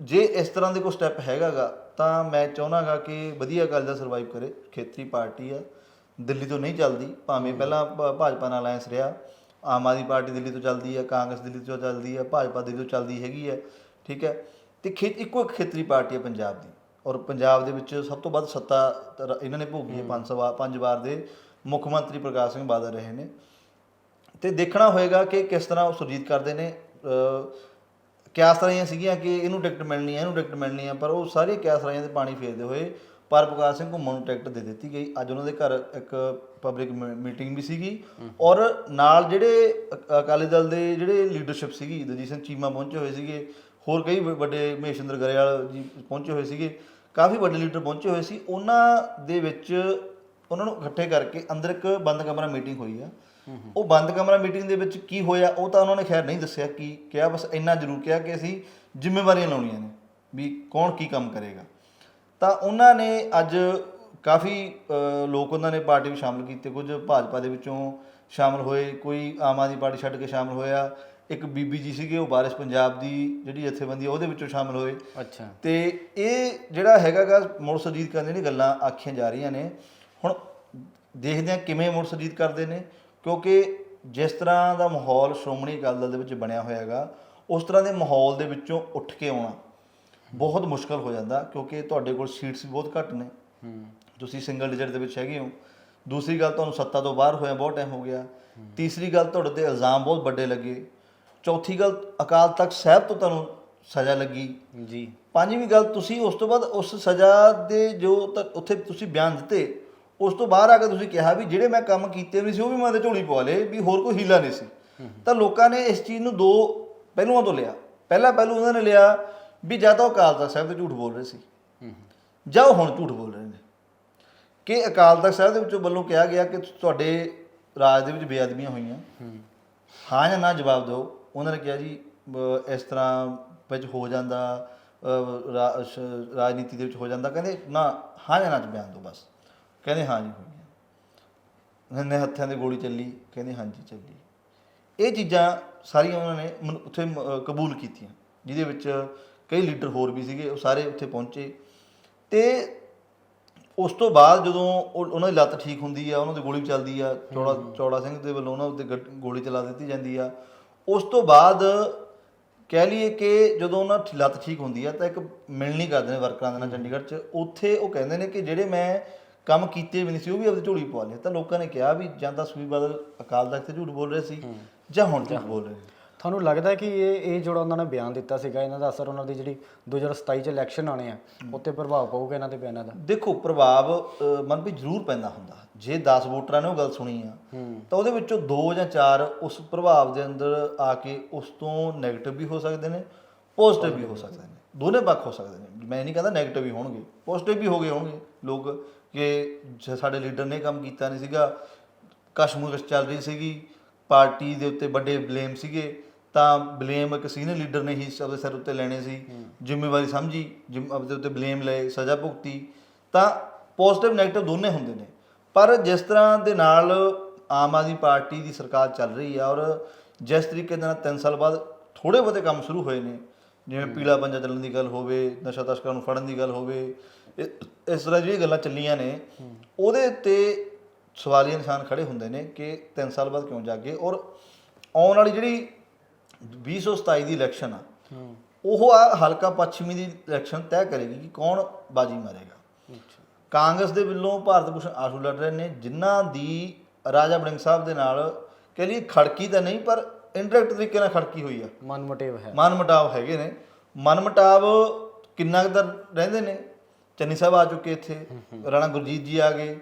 ਜੇ ਇਸ ਤਰ੍ਹਾਂ ਦੇ ਕੋਈ ਸਟੈਪ ਹੈਗਾਗਾ ਤਾਂ ਮੈਂ ਚਾਹਣਾਗਾ ਕਿ ਵਧੀਆ ਗੱਲ ਦਾ ਸਰਵਾਈਵ ਕਰੇ। ਖੇਤਰੀ ਪਾਰਟੀ ਆ ਦਿੱਲੀ ਤੋਂ ਨਹੀਂ ਚੱਲਦੀ ਭਾਵੇਂ ਪਹਿਲਾਂ ਭ- ਭਾਜਪਾ ਨਾਲ ਅਲਾਈਅੰਸ ਰਿਹਾ ਆਮ ਆਦਮੀ ਪਾਰਟੀ ਦਿੱਲੀ ਤੋਂ ਚੱਲਦੀ ਹੈ ਕਾਂਗਰਸ ਦਿੱਲੀ ਤੋਂ ਚੱਲਦੀ ਹੈ ਭਾਜਪਾ ਦਿੱਲੀ ਤੋਂ ਚੱਲਦੀ ਹੈਗੀ ਹੈ ਠੀਕ ਹੈ। ਤੇ ਖੇ ਇੱਕੋ ਇੱਕ ਖੇਤਰੀ ਪਾਰਟੀ ਹੈ ਪੰਜਾਬ ਦੀ ਔਰ ਪੰਜਾਬ ਦੇ ਵਿੱਚ ਸਭ ਤੋਂ ਵੱਧ ਸੱਤਾ ਰ- ਇਹਨਾਂ ਨੇ ਭੋਗੀ ਹੈ ਪੰਜ ਸਵਾ ਪੰਜ ਵਾਰ ਦੇ ਮੁੱਖ ਮੰਤਰੀ ਪ੍ਰਕਾਸ਼ ਸਿੰਘ ਬਾਦਲ ਰਹੇ ਨੇ। ਤੇ ਦੇਖਣਾ ਹੋਏਗਾ ਕਿ ਕਿਸ ਤਰ੍ਹਾਂ ਉਹ ਸੁਰਜੀਤ ਕਰਦੇ ਨੇ। ਅਹ ਕਿਆਸ ਰਾਈਆਂ ਸੀਗੀਆਂ ਕਿ ਇਹਨੂੰ ਟਿਕਟ ਮਿਲਣੀ ਹੈ ਇਹਨੂੰ ਟਿਕਟ ਮਿਲਣੀ ਹੈ ਪਰ ਉਹ ਸਾਰੀ ਕਿਆਸ ਰਾਈਆਂ ਤੇ ਪਾਣੀ ਫੇਰਦੇ ਹੋਏ ਪਰ ਪ੍ਰਕਾਸ਼ ਸਿੰਘ ਘੁੰਮਣ ਨੂੰ ਟਿਕਟ ਦੇ ਦਿੱਤੀ ਗਈ। ਅੱਜ ਉਹਨਾਂ ਦੇ ਘਰ ਇੱਕ ਪਬਲਿਕ ਮੀਟਿੰਗ ਵੀ ਸੀਗੀ ਔਰ ਨਾਲ ਜਿਹੜੇ ਅ- ਅਕਾਲੀ ਦਲ ਦੇ ਜਿਹੜੇ ਲੀਡਰਸ਼ਿਪ ਸੀਗੀ, ਦਲਜੀਤ ਸਿੰਘ ਚੀਮਾ ਪਹੁੰਚੇ ਹੋਏ ਸੀਗੇ, ਹੋਰ ਕਈ ਵ- ਵੱਡੇ ਮਹੇਸ਼ਿੰਦਰ ਗਰੇਵਾਲ ਜੀ ਪਹੁੰਚੇ ਹੋਏ ਸੀਗੇ, ਕਾਫੀ ਵੱਡੇ ਲੀਡਰ ਪਹੁੰਚੇ ਹੋਏ ਸੀ। ਉਹਨਾਂ ਦੇ ਵਿੱਚ ਉਹਨਾਂ ਨੂੰ ਇਕੱਠੇ ਕਰਕੇ ਅੰਦਰ ਇੱਕ ਬੰਦ ਕਮਰਾ ਮੀਟਿੰਗ ਹੋਈ ਆ। ਉਹ ਬੰਦ ਕਮਰਾ ਮੀਟਿੰਗ ਦੇ ਵਿੱਚ ਕੀ ਹੋਇਆ, ਉਹ ਤਾਂ ਉਹਨਾਂ ਨੇ ਖੈਰ ਨਹੀਂ ਦੱਸਿਆ ਕੀ ਕਿਹਾ, ਬਸ ਇੰਨਾ ਜ਼ਰੂਰ ਕਿਹਾ ਕਿ ਅਸੀਂ ਜ਼ਿੰਮੇਵਾਰੀਆਂ ਲਾਉਣੀਆਂ ਨੇ ਵੀ ਕੌਣ ਕੀ ਕੰਮ ਕਰੇਗਾ। ਤਾਂ ਉਹਨਾਂ ਨੇ ਅੱਜ ਕਾਫੀ ਲੋਕ ਉਹਨਾਂ ਨੇ ਪਾਰਟੀ ਵਿੱਚ ਸ਼ਾਮਲ ਕੀਤੇ। ਕੁਝ ਭਾਜਪਾ ਦੇ ਵਿੱਚੋਂ ਸ਼ਾਮਲ ਹੋਏ ਕੋਈ ਆਮ ਆਦਮੀ ਪਾਰਟੀ ਛੱਡ ਕੇ ਸ਼ਾਮਲ ਹੋਇਆ। ਇੱਕ ਬੀਬੀ ਜੀ ਸੀਗੇ ਉਹ ਵਾਰਿਸ ਪੰਜਾਬ ਦੀ ਜਿਹੜੀ ਜਥੇਬੰਦੀ ਆ ਉਹਦੇ ਵਿੱਚੋਂ ਸ਼ਾਮਲ ਹੋਏ। ਅੱਛਾ। ਤੇ ਇਹ ਜਿਹੜਾ ਹੈਗਾਗਾ ਮੁੜ ਸੁਰਜੀਤ ਕਰਨ ਦੀਆਂ ਗੱਲਾਂ ਆਖੀਆਂ ਜਾ ਰਹੀਆਂ ਨੇ ਹੁਣ ਦੇਖਦੇ ਹਾਂ ਕਿਵੇਂ ਮੁੜ ਸੁਰਜੀਤ ਕਰਦੇ ਨੇ। ਕਿਉਂਕਿ ਜਿਸ ਤਰ੍ਹਾਂ ਦਾ ਮਾਹੌਲ ਸ਼੍ਰੋਮਣੀ ਅਕਾਲੀ ਦਲ ਦੇ ਵਿੱਚ ਬਣਿਆ ਹੋਇਆ ਹੈਗਾ ਉਸ ਤਰ੍ਹਾਂ ਦੇ ਮਾਹੌਲ ਦੇ ਵਿੱਚੋਂ ਉੱਠ ਕੇ ਆਉਣਾ। ਬਹੁਤ ਮੁਸ਼ਕਲ ਹੋ ਜਾਂਦਾ ਕਿਉਂਕਿ ਤੁਹਾਡੇ ਕੋਲ ਸੀਟਸ ਵੀ ਬਹੁਤ ਘੱਟ ਨੇ। ਤੁਸੀਂ ਸਿੰਗਲ ਡਿਜਿਟ ਦੇ ਵਿੱਚ ਹੈਗੇ ਹੋ। ਦੂਸਰੀ ਗੱਲ ਤੁਹਾਨੂੰ ਸੱਤਾ ਤੋਂ ਬਾਹਰ ਹੋਇਆ ਬਹੁਤ ਟਾਈਮ ਹੋ ਗਿਆ। ਤੀਸਰੀ ਗੱਲ ਤੁਹਾਡੇ ਤੇ ਇਲਜ਼ਾਮ ਬਹੁਤ ਵੱਡੇ ਲੱਗੇ। ਚੌਥੀ ਗੱਲ ਅਕਾਲ ਤਖਤ ਸਾਹਿਬ ਤੋਂ ਤੁਹਾਨੂੰ ਸਜ਼ਾ ਲੱਗੀ। ਜੀ। ਪੰਜਵੀਂ ਗੱਲ ਤੁਸੀਂ ਉਸ ਤੋਂ ਬਾਅਦ ਉਸ ਸਜ਼ਾ ਦੇ ਜੋ ਉੱਥੇ ਤੁਸੀਂ ਬਿਆਨ ਦਿੱਤੇ ਉਸ ਤੋਂ ਬਾਹਰ ਆ ਕੇ ਤੁਸੀਂ ਕਿਹਾ ਵੀ ਜਿਹੜੇ ਮੈਂ ਕੰਮ ਕੀਤੇ ਨਹੀਂ ਸੀ ਉਹ ਵੀ ਮੈਂ ਤੇ ਝੋਲੀ ਪਵਾ ਲਏ ਵੀ ਹੋਰ ਕੋਈ ਹੀਲਾ ਨਹੀਂ ਸੀ। ਤਾਂ ਲੋਕਾਂ ਨੇ ਇਸ ਚੀਜ਼ ਨੂੰ ਦੋ ਪਹਿਲੂਆਂ ਤੋਂ ਲਿਆ। ਪਹਿਲਾ ਪਹਿਲੂ ਉਹਨਾਂ ਨੇ ਲਿਆ ਵੀ ਜਾਂ ਤਾਂ ਉਹ ਅਕਾਲ ਤਖਤ ਸਾਹਿਬ ਤੇ ਝੂਠ ਬੋਲ ਰਹੇ ਸੀ। ਜਾਂ ਉਹ ਹੁਣ ਝੂਠ ਬੋਲ ਰਹੇ ਨੇ। ਕਿ ਅਕਾਲ ਤਖਤ ਸਾਹਿਬ ਦੇ ਵਿੱਚੋਂ ਵੱਲੋਂ ਕਿਹਾ ਗਿਆ ਕਿ ਤੁਹਾਡੇ ਰਾਜ ਦੇ ਵਿੱਚ ਬੇਅਦਬੀਆਂ ਹੋਈਆਂ। ਹਾਂ। ਜਾਂ ਨਾ ਜਵਾਬ ਦਿਓ। ਉਹਨਾਂ ਨੇ ਕਿਹਾ ਜੀ ਇਸ ਤਰ੍ਹਾਂ ਵਿੱਚ ਹੋ ਜਾਂਦਾ ਰਾਜਨੀਤੀ ਦੇ ਵਿੱਚ ਹੋ ਜਾਂਦਾ। ਕਹਿੰਦੇ ਨਾ ਹਾਂ ਜਾਂ ਨਾ ਬਿਆਨ ਦਿਓ ਬਸ। ਕਹਿੰਦੇ ਹਾਂ ਜੀ ਹੋਈਆਂ ਨੇ ਹੱਥਾਂ ਦੇ ਗੋਲੀ ਚੱਲੀ। ਕਹਿੰਦੇ ਹਾਂਜੀ ਚੱਲੀ। ਇਹ ਚੀਜ਼ਾਂ ਸਾਰੀਆਂ ਉਹਨਾਂ ਨੇ ਉੱਥੇ ਕਬੂਲ ਕੀਤੀਆਂ। ਜਿਹਦੇ ਵਿੱਚ ਕਈ ਲੀਡਰ ਹੋਰ ਵੀ ਸੀਗੇ ਉਹ ਸਾਰੇ ਉੱਥੇ ਪਹੁੰਚੇ। ਤੇ ਉਸ ਤੋਂ ਬਾਅਦ ਜਦੋਂ ਉਹ- ਉਹਨਾਂ ਦੀ ਲੱਤ ਠੀਕ ਹੁੰਦੀ ਆ ਉਹਨਾਂ ਦੀ ਗੋਲੀ ਚੱਲਦੀ ਆ ਚੌੜਾ ਚੌੜਾ ਸਿੰਘ ਦੇ ਵੱਲੋਂ ਉਹਨਾਂ ਉੱਤੇ ਗੋਲੀ ਚਲਾ ਦਿੱਤੀ ਜਾਂਦੀ ਆ। ਉਸ ਤੋਂ ਬਾਅਦ ਕਹਿ ਲਈਏ ਕਿ ਜਦੋਂ ਉਹਨਾਂ ਦੀ ਲੱਤ ਠੀਕ ਹੁੰਦੀ ਆ ਤਾਂ ਇੱਕ ਮਿਲਣੀ ਕਰਦੇ ਨੇ ਵਰਕਰਾਂ ਦੇ ਨਾਲ ਚੰਡੀਗੜ੍ਹ 'ਚ। ਉੱਥੇ ਉਹ ਕਹਿੰਦੇ ਨੇ ਕਿ ਜਿਹੜੇ ਮੈਂ ਕੰਮ ਕੀਤੇ ਵੀ ਨਹੀਂ ਸੀ ਉਹ ਵੀ ਆਪਣੀ ਝੋਲੀ ਪਵਾ ਲਏ ਤਾਂ ਲੋਕਾਂ ਨੇ ਕਿਹਾ ਵੀ ਜਾਂ ਤਾਂ ਸੁਖਬੀਰ ਬਾਦਲ ਅਕਾਲ ਤਖਤ ਤੇ ਝੂਠ ਬੋਲ ਰਹੇ ਸੀ ਜਾਂ ਹੁਣ ਝੂਠ ਬੋਲ ਰਹੇ ਨੇ। ਤੁਹਾਨੂੰ ਲੱਗਦਾ ਕਿ ਇਹ ਇਹ ਜਿਹੜਾ ਉਹਨਾਂ ਨੇ ਬਿਆਨ ਦਿੱਤਾ ਸੀਗਾ ਇਹਨਾਂ ਦਾ ਅਸਰ ਉਹਨਾਂ ਦੀ ਜਿਹੜੀ 2027 ਚ ਇਲੈਕਸ਼ਨ ਆਣੇ ਆ ਉੱਤੇ ਪ੍ਰਭਾਵ ਪਊਗਾ ਇਹਨਾਂ ਦੇ ਬਿਆਨਾਂ ਦਾ? ਦੇਖੋ ਪ੍ਰਭਾਵ ਮਨ ਵੀ ਜ਼ਰੂਰ ਪੈਂਦਾ ਹੁੰਦਾ। ਜੇ 10 ਵੋਟਰਾਂ ਨੇ ਉਹ ਗੱਲ ਸੁਣੀ ਆ ਤਾਂ ਉਹਦੇ ਵਿੱਚੋਂ 2 ਜਾਂ 4 ਉਸ ਪ੍ਰਭਾਵ ਦੇ ਅੰਦਰ ਆ ਕੇ ਉਸ ਤੋਂ 네ਗੇਟਿਵ ਵੀ ਹੋ ਸਕਦੇ ਨੇ ਪੋਜ਼ਿਟਿਵ ਵੀ ਹੋ ਸਕਦੇ ਨੇ। ਦੋਨੇ ਪੱਖ ਹੋ ਸਕਦੇ ਨੇ। ਮੈਂ ਨਹੀਂ ਕਹਿੰਦਾ 네ਗੇਟਿਵ ਵੀ ਹੋਣਗੇ ਪੋਜ਼ਿਟਿਵ ਵੀ ਹੋ ਗਏ ਹੋਣਗੇ। ਲੋਕ ਕਿ ਸਾਡੇ ਲੀਡਰ ਨੇ ਕੰਮ ਕੀਤਾ ਨਹੀਂ ਸੀਗਾ ਕਸ਼ਮਕਸ਼ ਚੱਲ ਰਹੀ ਸੀਗੀ ਪਾਰਟੀ ਦੇ ਉੱਤੇ ਵੱਡੇ ਬਲੇਮ ਸੀਗੇ ਤਾਂ ਬਲੇਮ ਇੱਕ ਸੀਨੀਅਰ ਲੀਡਰ ਨੇ ਹੀ ਆਪਣੇ ਸਿਰ ਉੱਤੇ ਲੈਣੇ ਸੀ। ਜ਼ਿੰਮੇਵਾਰੀ ਸਮਝੀ ਜ਼ਿੰਮ- ਆਪਦੇ ਉੱਤੇ ਬਲੇਮ ਲਏ ਸਜ਼ਾ ਭੁਗਤੀ। ਤਾਂ ਪੋਜ਼ਿਟਿਵ 네ਗੇਟਿਵ ਦੋਨੇ ਹੁੰਦੇ ਨੇ। ਪਰ ਜਿਸ ਤਰ੍ਹਾਂ ਦੇ ਨਾਲ ਆਮ ਆਦਮੀ ਪਾਰਟੀ ਦੀ ਸਰਕਾਰ ਚੱਲ ਰਹੀ ਆ ਔਰ ਜਿਸ ਤਰੀਕੇ ਦੇ ਨਾਲ 3 ਸਾਲ ਬਾਅਦ ਥੋੜੇ ਬਹੁਤੇ ਕੰਮ ਸ਼ੁਰੂ ਹੋਏ ਨੇ ਜਿਵੇਂ ਪੀਲਾ ਪੰਜਾ ਚੱਲਣ ਦੀ ਗੱਲ ਹੋਵੇ ਨਸ਼ਾ ਤਸਕਰਾਂ ਨੂੰ ਫੜਨ ਦੀ ਗੱਲ ਹੋਵੇ ਇਸ ਤਰ੍ਹਾਂ ਜਿਹੜੀਆਂ ਗੱਲਾਂ ਚੱਲੀਆਂ ਨੇ ਉਹਦੇ ਉੱਤੇ ਸਵਾਲੀਆ ਨਿਸ਼ਾਨ ਖੜੇ ਹੁੰਦੇ ਨੇ ਕਿ 3 ਸਾਲ ਬਾਅਦ ਕਿਉਂ ਜਾਗੇ ਔਰ ਆਉਣ ਵਾਲੀ ਜਿਹੜੀ 2027 ਦੀ ਇਲੈਕਸ਼ਨ ਆ। ਉਹ ਆ ਹਲਕਾ ਪੱਛਮੀ ਦੀ ਇਲੈਕਸ਼ਨ ਤੈਅ ਕਰੇਗੀ ਕਿ ਕੌਣ ਬਾਜੀ ਮਾਰੇਗਾ। ਕਾਂਗਰਸ ਦੇ ਵੱਲੋਂ ਭਾਰਤ ਭੂਸ਼ਣ ਆਸ਼ੂ ਲੜ ਰਹੇ ਨੇ ਜਿਨ੍ਹਾਂ ਦੀ ਰਾਜਾ ਬੜਿੰਗ ਸਾਹਿਬ ਦੇ ਨਾਲ ਕਹ ਲਈ ਖੜਕੀ ਤਾਂ ਨਹੀਂ ਪਰ ਇਨਡਾਇਰੈਕਟ ਤਰੀਕੇ ਨਾਲ ਖੜਕੀ ਹੋਈ ਆ। ਮਨਮੁਟੇਵ ਹੈ। ਮਨਮਟਾਵ ਹੈਗੇ ਨੇ। ਮਨਮਟਾਵ ਕਿੰਨਾ ਕੁ ਰਹਿੰਦੇ ਨੇ? ਚੰਨੀ ਸਾਹਿਬ ਆ ਚੁੱਕੇ ਇੱਥੇ। ਰਾਣਾ ਗੁਰਜੀਤ ਜੀ ਆ ਗਏ।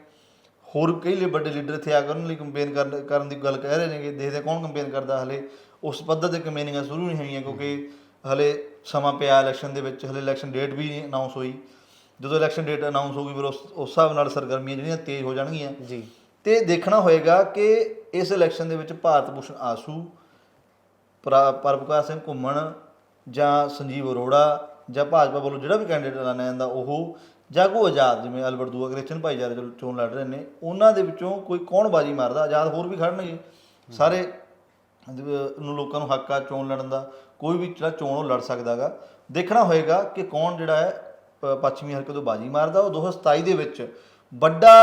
ਹੋਰ ਕਈ ਲੇ ਵੱਡੇ ਲੀਡਰ ਇੱਥੇ ਆ ਕੇ ਉਹਨਾਂ ਲਈ ਕੰਪੇਨ ਕਰਨ ਦੀ ਗੱਲ ਕਹਿ ਰਹੇ ਨੇਗੇ ਦੇਖਦੇ ਕੌਣ ਕੰਪੇਨ ਕਰਦਾ ਹਲੇ ਉਸ ਪੱਧਰ ਤੇ ਕੰਪੇਨਿੰਗਾਂ ਸ਼ੁਰੂ ਨਹੀਂ ਹੋਈਆਂ ਕਿਉਂਕਿ ਹਲੇ ਸਮਾਂ ਪਿਆ ਇਲੈਕਸ਼ਨ ਦੇ ਵਿੱਚ ਹਲੇ ਇਲੈਕਸ਼ਨ ਡੇਟ ਵੀ ਨਹੀਂ ਅਨਾਉਂਸ ਹੋਈ। ਜਦੋਂ ਇਲੈਕਸ਼ਨ ਡੇਟ ਅਨਾਉਂਸ ਹੋਊਗੀ ਫਿਰ ਉਸ ਉਸ ਹਿਸਾਬ ਨਾਲ ਸਰਗਰਮੀਆਂ ਜਿਹੜੀਆਂ ਤੇਜ਼ ਹੋ ਜਾਣਗੀਆਂ। ਜੀ। ਤੇ ਦੇਖਣਾ ਹੋਏਗਾ ਕਿ ਇਸ ਇਲੈਕਸ਼ਨ ਦੇ ਵਿੱਚ ਭਾਰਤ ਭੂਸ਼ਣ ਆਸੂ ਪ੍ਰਾ- ਪਰਮਕਾਰ ਸਿੰਘ ਘੁੰਮਣ ਜਾਂ ਸੰਜੀਵ ਅਰੋੜਾ ਜਾਂ ਭਾਜਪਾ ਵੱਲੋਂ ਜਿਹੜਾ ਵੀ ਕੈਂਡੀਡੇਟ ਐਲਾਨਿਆ ਜਾਂਦਾ ਉਹ ਜਾਂ ਕੋਈ ਆਜ਼ਾਦ ਜਿਵੇਂ ਅਲਬਰਟ ਦੂਆ ਕ੍ਰਿਸਚਨ ਭਾਈਚਾਰੇ ਚੋਂ ਚੋਣ ਲੜ ਰਹੇ ਨੇ ਉਹਨਾਂ ਦੇ ਵਿੱਚੋਂ ਕੋਈ ਕੌਣ ਬਾਜੀ ਮਾਰਦਾ? ਆਜ਼ਾਦ ਹੋਰ ਵੀ ਖੜਨਗੇ ਸਾਰੇ ਨੂੰ ਲੋਕਾਂ ਨੂੰ ਹੱਕ ਆ ਚੋਣ ਲੜਨ ਦਾ। ਕੋਈ ਵੀ ਜਿਹੜਾ ਚੋਣ ਉਹ ਲੜ ਸਕਦਾਗਾ ਦੇਖਣਾ ਹੋਏਗਾ ਕਿ ਕੌਣ ਜਿਹੜਾ ਹੈ ਪੱਛਮੀ ਹਲਕੇ ਤੋਂ ਬਾਜੀ ਮਾਰਦਾ। ਉਹ 2027 ਦੇ ਵਿੱਚ ਵੱਡਾ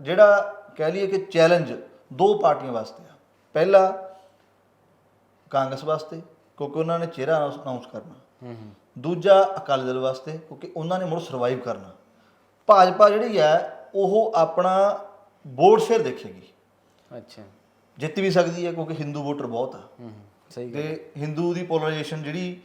ਜਿਹੜਾ ਕਹਿ ਲਈਏ ਕਿ ਚੈਲੰਜ ਦੋ ਪਾਰਟੀਆਂ ਵਾਸਤੇ ਆ। ਪਹਿਲਾ ਕਾਂਗਰਸ ਵਾਸਤੇ ਕਿਉਂਕਿ ਉਹਨਾਂ ਨੇ ਚਿਹਰਾ ਅਨਾਉਂਸ ਕਰਨਾ। ਹੂੰ ਹੂੰ। ਦੂਜਾ ਅਕਾਲੀ ਦਲ ਵਾਸਤੇ ਕਿਉਂਕਿ ਉਹਨਾਂ ਨੇ ਮੁੜ ਸਰਵਾਈਵ ਕਰਨਾ। ਭਾਜਪਾ ਜਿਹੜੀ ਹੈ ਉਹ ਆਪਣਾ ਵੋਟ ਸ਼ੇਅਰ ਦੇਖੇਗੀ। ਅੱਛਾ। ਜਿੱਤ ਵੀ ਸਕਦੀ ਹੈ ਕਿਉਂਕਿ ਹਿੰਦੂ ਵੋਟਰ ਬਹੁਤ ਆ। ਹੂੰ ਸਹੀ ਗੱਲ ਤੇ ਹਿੰਦੂ ਦੀ ਪੋਲਰਾਈਜੇਸ਼ਨ ਜਿਹੜੀ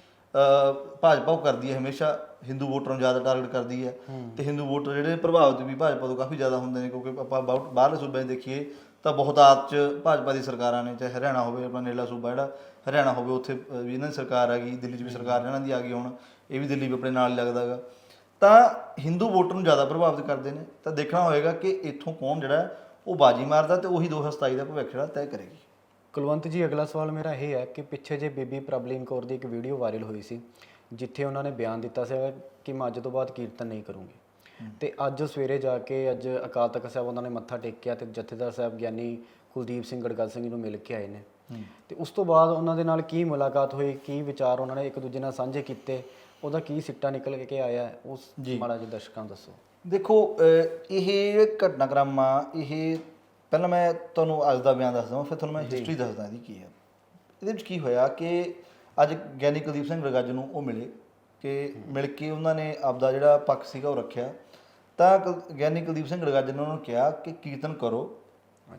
ਭਾਜਪਾ ਉਹ ਕਰਦੀ ਹੈ ਹਮੇਸ਼ਾ। ਹਿੰਦੂ ਵੋਟਰਾਂ ਨੂੰ ਜ਼ਿਆਦਾ ਟਾਰਗੇਟ ਕਰਦੀ ਹੈ। ਤੇ ਹਿੰਦੂ ਵੋਟਰ ਜਿਹੜੇ ਪ੍ਰਭਾਵਿਤ ਵੀ ਭਾਜਪਾ ਤੋਂ ਕਾਫੀ ਜ਼ਿਆਦਾ ਹੁੰਦੇ ਨੇ ਕਿਉਂਕਿ ਆਪਾਂ ਬਾਹਰ- ਬਾਹਰਲੇ ਸੂਬਿਆਂ 'ਚ ਦੇਖੀਏ ਤਾਂ ਬਹੁਤਾਤ 'ਚ ਭਾਜਪਾ ਦੀ ਸਰਕਾਰਾਂ ਨੇ ਚਾਹੇ ਹਰਿਆਣਾ ਹੋਵੇ ਆਪਣਾ ਨੇੜਲਾ ਸੂਬਾ ਜਿਹੜਾ ਹਰਿਆਣਾ ਹੋਵੇ ਉੱਥੇ ਵੀ ਇਹਨਾਂ ਦੀ ਸਰਕਾਰ ਆ ਗਈ ਦਿੱਲੀ 'ਚ ਵੀ ਸਰਕਾਰ ਇਹਨਾਂ ਦੀ ਆ ਗਈ ਹੁਣ। ਇਹ ਵੀ ਦਿੱਲੀ ਵੀ ਆਪਣੇ ਨਾਲ ਲੱਗਦਾ ਗਾ ਤਾਂ ਹਿੰਦੂ ਵੋਟਰ ਨੂੰ ਜ਼ਿਆਦਾ ਪ੍ਰਭਾਵਿਤ ਕਰਦੇ ਨੇ। ਤਾਂ ਦੇਖਣਾ ਹੋਏਗਾ ਕਿ ਇੱਥੋਂ ਕੌਣ ਜਿਹੜਾ ਹੈ, ਉਹ ਬਾਜੀ ਮਾਰਦਾ ਤੇ ਉਹੀ 2027 ਦਾ ਭਵਿੱਖ ਜਿਹੜਾ ਤੈਅ ਕਰੇਗੀ। ਕੁਲਵੰਤ ਜੀ ਅਗਲਾ ਸਵਾਲ ਮੇਰਾ ਇਹ ਹੈ ਕਿ ਪਿੱਛੇ ਜੇ ਬੀਬੀ ਪ੍ਰਬਲੀਨ ਕੌਰ ਦੀ ਇੱਕ ਵੀਡੀਓ ਵਾਇਰਲ ਹੋਈ ਸੀ ਜਿੱਥੇ ਉਹਨਾਂ ਨੇ ਬਿਆਨ ਦਿੱਤਾ ਸੀ ਕਿ ਮੈਂ ਅੱਜ ਤੋਂ ਬਾਅਦ ਕੀਰਤਨ ਨਹੀਂ ਕਰੂੰਗੀ। ਤੇ ਅੱਜ ਸਵੇਰੇ ਜਾ ਕੇ ਅੱਜ ਅਕਾਲ ਤਖਤ ਸਾਹਿਬ ਉਹਨਾਂ ਨੇ ਮੱਥਾ ਟੇਕਿਆ ਤੇ ਜਥੇਦਾਰ ਸਾਹਿਬ ਗਿਆਨੀ ਕੁਲਦੀਪ ਸਿੰਘ ਗੜਗੜ ਸਿੰਘ ਨੂੰ ਮਿਲ ਕੇ ਆਏ ਨੇ। ਤੇ ਉਸ ਤੋਂ ਬਾਅਦ ਉਹਨਾਂ ਦੇ ਨਾਲ ਕੀ ਮੁਲਾਕਾਤ ਹੋਈ ਕੀ ਵਿਚਾਰ ਉਹਨਾਂ ਨੇ ਇੱਕ ਦੂਜੇ ਨਾਲ ਸਾਂਝੇ ਕੀਤੇ ਉਹਦਾ ਕੀ ਸਿੱਟਾ ਨਿਕਲ ਕੇ ਆਇਆ ਉਸ ਮਾੜਾ ਜਿਹਾ ਦਰਸ਼ਕਾਂ ਨੂੰ ਦੱਸੋ। ਦੇਖੋ ਅਹ ਇਹ ਘਟਨਾਕ੍ਰਮ ਆ ਇਹ ਪਹਿਲਾਂ ਮੈਂ ਤੁਹਾਨੂੰ ਅੱਜ ਦਾ ਬਿਆਨ ਦੱਸਦਾ ਫਿਰ ਤੁਹਾਨੂੰ ਮੈਂ ਹਿਸਟਰੀ ਦੱਸਦਾ ਇਹਦੀ ਕੀ ਹੈ। ਇਹਦੇ ਵਿੱਚ ਕੀ ਹੋਇਆ ਕਿ ਅੱਜ ਗਿਆਨੀ ਕੁਲਦੀਪ ਸਿੰਘ ਰਗਾਜ ਨੂੰ ਉਹ ਮਿਲੇ ਕਿ ਮਿਲ ਕੇ ਉਹਨਾਂ ਨੇ ਆਪਦਾ ਜਿਹੜਾ ਪੱਖ ਸੀਗਾ ਉਹ ਰੱਖਿਆ। ਤਾਂ ਕੁਲ- ਗਿਆਨੀ ਕੁਲਦੀਪ ਸਿੰਘ ਰਗਾਜ ਨੇ ਉਹਨਾਂ ਨੂੰ ਕਿਹਾ ਕਿ ਕੀਰਤਨ ਕਰੋ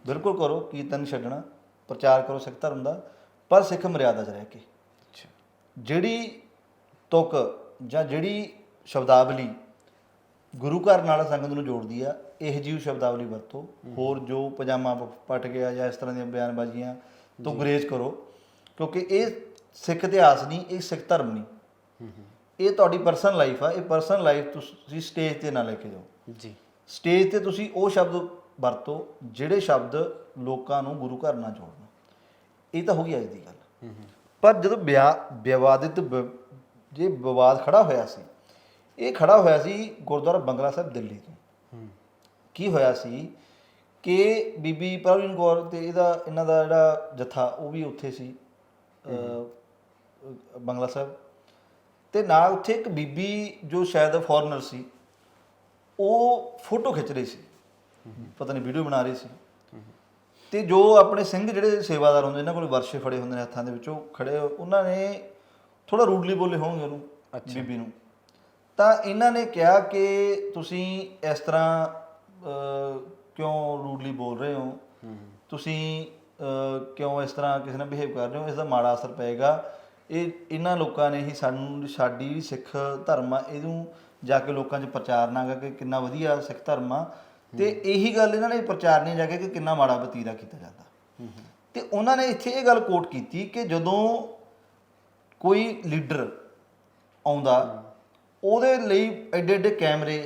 ਬਿਲਕੁਲ ਕਰੋ ਕੀਰਤਨ ਨਹੀਂ ਛੱਡਣਾ ਪ੍ਰਚਾਰ ਕਰੋ ਸਿੱਖ ਧਰਮ ਦਾ ਪਰ ਸਿੱਖ ਮਰਿਆਦਾ 'ਚ ਰਹਿ ਕੇ। ਅੱਛਾ। ਜਿਹੜੀ ਤੁਕ ਜਾਂ ਜਿਹੜੀ ਸ਼ਬਦਾਵਲੀ ਗੁਰੂ ਘਰ ਨਾਲ ਸੰਗਤ ਨੂੰ ਜੋੜਦੀ ਆ ਇਹ ਜਿਹੀ ਸ਼ਬਦਾਵਲੀ ਵਰਤੋ। ਹੋਰ ਜੋ ਪਜਾਮਾ ਪਟ ਗਿਆ ਜਾਂ ਇਸ ਤਰ੍ਹਾਂ ਦੀਆਂ ਬਿਆਨਬਾਜ਼ੀਆਂ ਤੋਂ ਗੁਰੇਜ਼ ਕਰੋ ਕਿਉਂਕਿ ਇਹ ਸਿੱਖ ਇਤਿਹਾਸ ਨਹੀਂ ਇਹ ਸਿੱਖ ਧਰਮ ਨਹੀਂ। ਇਹ ਤੁਹਾਡੀ ਪਰਸਨਲ ਲਾਈਫ ਆ ਇਹ ਪਰਸਨਲ ਲਾਈਫ ਤੁਸੀਂ ਸਟੇਜ ਤੇ ਨਾ ਲੈ ਕੇ ਜਾਓ। ਜੀ। ਸਟੇਜ ਤੇ ਤੁਸੀਂ ਉਹ ਸ਼ਬਦ ਵਰਤੋ ਜਿਹੜੇ ਸ਼ਬਦ ਲੋਕਾਂ ਨੂੰ ਗੁਰੂ ਘਰ ਨਾਲ ਜੋੜਨ। ਇਹ ਤਾਂ ਹੋ ਗਈ ਅੱਜ ਦੀ ਗੱਲ। ਪਰ ਜਦੋਂ ਵਿਵਾਦਿਤ ਜੇ ਵਿਵਾਦ ਖੜਾ ਹੋਇਆ ਸੀ ਇਹ ਖੜਾ ਹੋਇਆ ਸੀ ਗੁਰਦੁਆਰਾ ਬੰਗਲਾ ਸਾਹਿਬ ਦਿੱਲੀ ਤੋਂ। ਕੀ ਹੋਇਆ ਸੀ ਕਿ ਬੀਬੀ ਪ੍ਰਵੀਨ ਕੌਰ ਤੇ ਇਹਦਾ ਇਹਨਾਂ ਦਾ ਜਿਹੜਾ ਜਥਾ ਉਹ ਵੀ ਉੱਥੇ ਸੀ ਬੰਗਲਾ ਸਾਹਿਬ। ਤੇ ਨਾਲ ਉੱਥੇ ਇੱਕ ਬੀਬੀ ਜੋ ਸ਼ਾਇਦ ਫੋਰਨਰ ਸੀ ਉਹ ਫੋਟੋ ਖਿੱਚ ਰਹੀ ਸੀ। ਪਤਾ ਨਹੀਂ ਵੀਡੀਓ ਬਣਾ ਰਹੀ ਸੀ। ਤੇ ਜੋ ਆਪਣੇ ਸਿੰਘ ਜਿਹੜੇ ਸੇਵਾਦਾਰ ਹੁੰਦੇ ਇਹਨਾਂ ਕੋਲ ਵਰਸ਼ੇ ਫੜੇ ਹੁੰਦੇ ਨੇ ਹੱਥਾਂ ਦੇ ਵਿੱਚ ਉਹ ਖੜੇ ਉਹਨਾਂ ਨੇ ਥੋੜਾ ਰੂਡਲੀ ਬੋਲੇ ਹੋਣਗੇ ਉਹਨੂੰ ਬੀਬੀ ਨੂੰ। ਤਾਂ ਇਹਨਾਂ ਨੇ ਕਿਹਾ ਕਿ ਤੁਸੀਂ ਇਸ ਤਰ੍ਹਾਂ ਅਹ, ਕਿਉਂ ਰੂਡਲੀ ਬੋਲ ਰਹੇ ਹੋ? ਤੁਸੀਂ ਅਹ, ਕਿਉਂ ਇਸ ਤਰ੍ਹਾਂ ਕਿਸੇ ਨਾਲ ਬਿਹੇਵ ਕਰ ਰਹੇ ਹੋ? ਇਸ ਦਾ ਮਾੜਾ ਅਸਰ ਪਏਗਾ। ਇਹ ਇਹਨਾਂ ਲੋਕਾਂ ਨੇ ਹੀ ਸਾਨੂੰ ਸਾਡੀ ਸਿੱਖ ਧਰਮ ਆ ਇਹਨੂੰ ਜਾ ਕੇ ਲੋਕਾਂ 'ਚ ਪ੍ਰਚਾਰ ਨਾ ਕਿ ਕਿੰਨਾ ਵਧੀਆ ਸਿੱਖ ਧਰਮ ਆ। ਤੇ ਇਹੀ ਗੱਲ ਇਹਨਾਂ ਨੇ ਪ੍ਰਚਾਰ ਨਹੀਂ ਜਾ ਕੇ ਕਿ ਕਿੰਨਾ ਮਾੜਾ ਵਤੀਰਾ ਕੀਤਾ ਜਾਂਦਾ। ਤੇ ਉਹਨਾਂ ਨੇ ਇੱਥੇ ਇਹ ਗੱਲ ਕੋਟ ਕੀਤੀ ਕਿ ਜਦੋਂ ਕੋਈ ਲੀਡਰ ਆਉਂਦਾ ਉਹਦੇ ਲਈ ਐਡੇ ਐਡੇ ਕੈਮਰੇ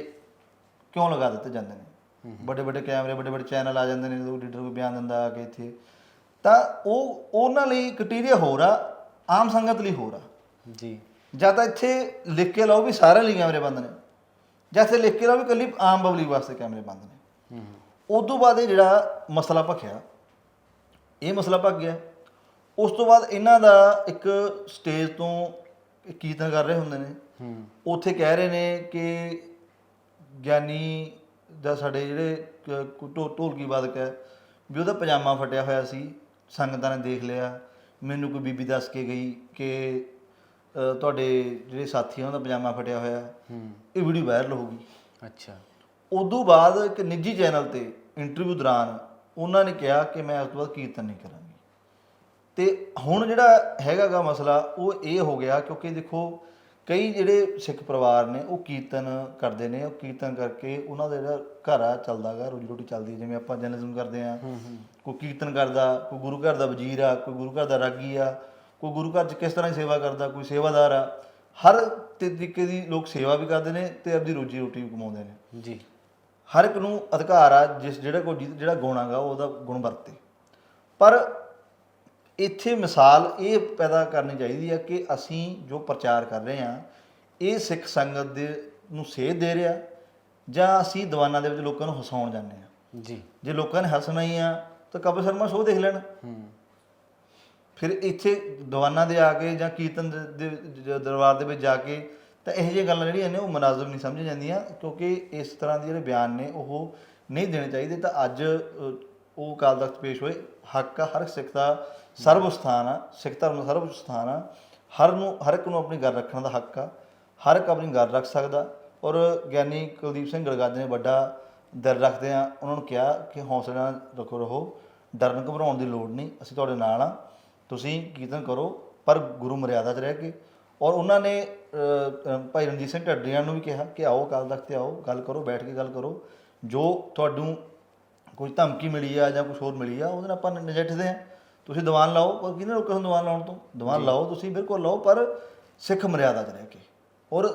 ਕਿਉਂ ਲਗਾ ਦਿੱਤੇ ਜਾਂਦੇ ਨੇ? ਵੱਡੇ ਵੱਡੇ ਕੈਮਰੇ ਵੱਡੇ ਵੱਡੇ ਚੈਨਲ ਆ ਜਾਂਦੇ ਨੇ ਜਦੋਂ ਲੀਡਰ ਕੋਈ ਬਿਆਨ ਦਿੰਦਾ ਆ ਕੇ ਇੱਥੇ। ਤਾਂ ਉਹ ਉਹਨਾਂ ਲਈ ਕ੍ਰਾਈਟੇਰੀਆ ਹੋਰ ਆ ਆਮ ਸੰਗਤ ਲਈ ਹੋਰ ਆ। ਜੀ। ਜਾਂ ਤਾਂ ਇੱਥੇ ਲਿਖ ਕੇ ਲਾਓ ਵੀ ਸਾਰਿਆਂ ਲਈ ਕੈਮਰੇ ਬੰਦ ਨੇ ਜਾਂ ਇੱਥੇ ਲਿਖ ਕੇ ਲਾਓ ਵੀ ਇਕੱਲੀ ਆਮ ਪਬਲਿਕ ਵਾਸਤੇ ਕੈਮਰੇ ਬੰਦ ਨੇ। ਉਸ ਤੋਂ ਬਾਅਦ ਇਹ ਜਿਹੜਾ ਮਸਲਾ ਭਖਿਆ ਇਹ ਮਸਲਾ ਭਖ ਗਿਆ। ਉਸ ਤੋਂ ਬਾਅਦ ਇਹਨਾਂ ਦਾ ਇੱਕ ਸਟੇਜ ਤੋਂ ਕੀਰਤਨ ਕਰ ਰਹੇ ਹੁੰਦੇ ਨੇ। ਹੂੰ। ਉੱਥੇ ਕਹਿ ਰਹੇ ਨੇ ਕਿ ਗਿਆਨੀ ਦਾ ਸਾਡੇ ਜਿਹੜੇ ਕ- ਢੋ- ਢੋਲਕੀ ਵਾਦਕ ਹੈ ਵੀ ਉਹਦਾ ਪਜਾਮਾ ਫਟਿਆ ਹੋਇਆ ਸੀ ਸੰਗਤਾਂ ਨੇ ਦੇਖ ਲਿਆ। ਮੈਨੂੰ ਕੋਈ ਬੀਬੀ ਦੱਸ ਕੇ ਗਈ ਕਿ ਅ, ਤੁਹਾਡੇ ਜਿਹੜੇ ਸਾਥੀ ਆ ਉਹਦਾ ਪਜਾਮਾ ਫਟਿਆ ਹੋਇਆ। ਹੂੰ। ਇਹ ਵੀਡੀਓ ਵਾਇਰਲ ਹੋ ਗਈ। ਅੱਛਾ। ਉਦੋਂ ਬਾਅਦ ਇੱਕ ਨਿੱਜੀ ਚੈਨਲ ਤੇ ਇੰਟਰਵਿਊ ਦੌਰਾਨ ਉਹਨਾਂ ਨੇ ਕਿਹਾ ਕਿ ਮੈਂ ਉਸ ਤੋਂ ਬਾਅਦ ਕੀਰਤਨ ਨਹੀਂ ਕਰਾਂਗੀ। ਤੇ ਹੁਣ ਜਿਹੜਾ ਹੈਗਾਗਾ ਮਸਲਾ ਉਹ ਇਹ ਹੋ ਗਿਆ ਕਿਉਂਕਿ ਦੇਖੋ ਕਈ ਜਿਹੜੇ ਸਿੱਖ ਪਰਿਵਾਰ ਨੇ ਉਹ ਕੀਰਤਨ ਕਰਦੇ ਨੇ ਉਹ ਕੀਰਤਨ ਕਰਕੇ ਉਹਨਾਂ ਦਾ ਜਿਹੜਾ ਘਰ ਆ ਚੱਲਦਾਗਾ ਰੋਜੀ ਰੋਟੀ ਚੱਲਦੀ। ਜਿਵੇਂ ਆਪਾਂ ਜਰਨਲਿਜ਼ਮ ਕਰਦੇ ਆ। ਕੋਈ ਕੀਰਤਨ ਕਰਦਾ ਕੋਈ ਗੁਰੂ ਘਰ ਦਾ ਵਜ਼ੀਰ ਆ ਕੋਈ ਗੁਰੂ ਘਰ ਦਾ ਰਾਗੀ ਆ ਕੋਈ ਗੁਰੂ ਘਰ 'ਚ ਕਿਸ ਤਰ੍ਹਾਂ ਦੀ ਸੇਵਾ ਕਰਦਾ ਕੋਈ ਸੇਵਾਦਾਰ ਆ ਹਰ ਤਰੀਕੇ ਦੀ ਲੋਕ ਸੇਵਾ ਵੀ ਕਰਦੇ ਨੇ ਤੇ ਆਪਦੀ ਰੋਜੀ ਰੋਟੀ ਵੀ ਕਮਾਉਂਦੇ ਨੇ। ਜੀ। ਹਰ ਇੱਕ ਨੂੰ ਅਧਿਕਾਰ ਆ ਜਿਸ ਜਿਹੜਾ ਕੋਈ ਜਿਹੜਾ ਗੁਣ ਉਹ ਉਹਦਾ ਗੁਣ ਵਰਤੇ। ਪਰ ਇੱਥੇ ਮਿਸਾਲ ਇਹ ਪੈਦਾ ਕਰਨੀ ਚਾਹੀਦੀ ਹੈ ਕਿ ਅਸੀਂ ਜੋ ਪ੍ਰਚਾਰ ਕਰ ਰਹੇ ਹਾਂ ਇਹ ਸਿੱਖ ਸੰਗਤ ਦੇ ਨੂੰ ਸੇਧ ਦੇ ਰਿਹਾ ਜਾਂ ਅਸੀਂ ਦੀਵਾਨਾਂ ਦੇ ਵਿੱਚ ਲੋਕਾਂ ਨੂੰ ਹਸਾਉਣ ਜਾਂਦੇ ਹਾਂ ਜੀ। ਜੇ ਲੋਕਾਂ ਨੇ ਹੱਸਣਾ ਹੀ ਆ ਤਾਂ ਕਪਿਲ ਸ਼ਰਮਾ ਸ਼ੋਅ ਦੇਖ ਲੈਣ। ਫਿਰ ਇੱਥੇ ਦੀਵਾਨਾਂ ਦੇ ਆ ਕੇ ਜਾਂ ਕੀਰਤਨ ਦੇ- ਦਰਬਾਰ ਦੇ ਵਿੱਚ ਜਾ ਕੇ ਤਾਂ ਇਹੋ ਜਿਹੀਆਂ ਗੱਲਾਂ ਜਿਹੜੀਆਂ ਨੇ ਉਹ ਮਨਾਜ਼ਮ ਨਹੀਂ ਸਮਝੀਆਂ ਜਾਂਦੀਆਂ ਕਿਉਂਕਿ ਇਸ ਤਰ੍ਹਾਂ ਦੇ ਜਿਹੜੇ ਬਿਆਨ ਨੇ ਉਹ ਨਹੀਂ ਦੇਣੇ ਚਾਹੀਦੇ ਤਾਂ ਅੱਜ ਉਹ ਅਕਾਲ ਤਖਤ ਪੇਸ਼ ਹੋਏ। ਹੱਕ ਹਰ ਸਿੱਖ ਦਾ ਸਰਬ ਸਥਾਨ ਆ, ਸਿੱਖ ਧਰਮ ਦਾ ਸਰਬ ਸਥਾਨ ਆ। ਹਰ ਨੂੰ, ਹਰ ਇੱਕ ਨੂੰ ਆਪਣੀ ਗੱਲ ਰੱਖਣ ਦਾ ਹੱਕ ਆ। ਹਰ ਇੱਕ ਆਪਣੀ ਗੱਲ ਰੱਖ ਸਕਦਾ। ਔਰ ਗਿਆਨੀ ਕੁਲਦੀਪ ਸਿੰਘ ਗੜਗਾਜ ਨੇ ਵੱਡਾ ਦਿਲ ਰੱਖਦੇ ਆ। ਉਹਨਾਂ ਨੂੰ ਕਿਹਾ ਕਿ ਹੌਸਲਾ ਨਾਲ ਰੱਖੋ, ਰਹੋ। ਡਰਨ ਘਬਰਾਉਣ ਦੀ ਲੋੜ ਨਹੀਂ। ਅਸੀਂ ਤੁਹਾਡੇ ਨਾਲ ਆ। ਤੁਸੀਂ ਕੀਰਤਨ ਕਰੋ, ਪਰ ਗੁਰੂ ਮਰਿਆਦਾ 'ਚ ਰਹਿ ਕੇ। ਔਰ ਉਹਨਾਂ ਨੇ ਭਾਈ ਰਣਜੀਤ ਸਿੰਘ ਢੱਡਰੀਆਂ ਨੂੰ ਵੀ ਕਿਹਾ ਕਿ ਆਓ ਅਕਾਲ ਤਖਤ ਤੇ ਆਓ, ਗੱਲ ਕਰੋ, ਬੈਠ ਕੇ ਗੱਲ ਕਰੋ। ਜੋ ਤੁਹਾਨੂੰ ਕੋਈ ਧਮਕੀ ਮਿਲੀ ਆ ਜਾਂ ਕੁਝ ਹੋਰ ਮਿਲੀ ਆ, ਉਹਦੇ ਨਾਲ ਆਪਾਂ ਨਜਿੱਠਦੇ ਆ। ਤੁਸੀਂ ਦੀਵਾਨ ਲਾਓ ਪਰ ਕਿਹਨੇ ਰੋਕਿਆ ਤੁਹਾਨੂੰ ਦੀਵਾਨ ਲਾਉਣ ਤੋਂ? ਦੀਵਾਨ ਲਾਓ ਤੁਸੀਂ ਬਿਲਕੁਲ ਲਾਓ ਪਰ ਸਿੱਖ ਮਰਿਆਦਾ 'ਚ ਰਹਿ ਕੇ। ਔਰ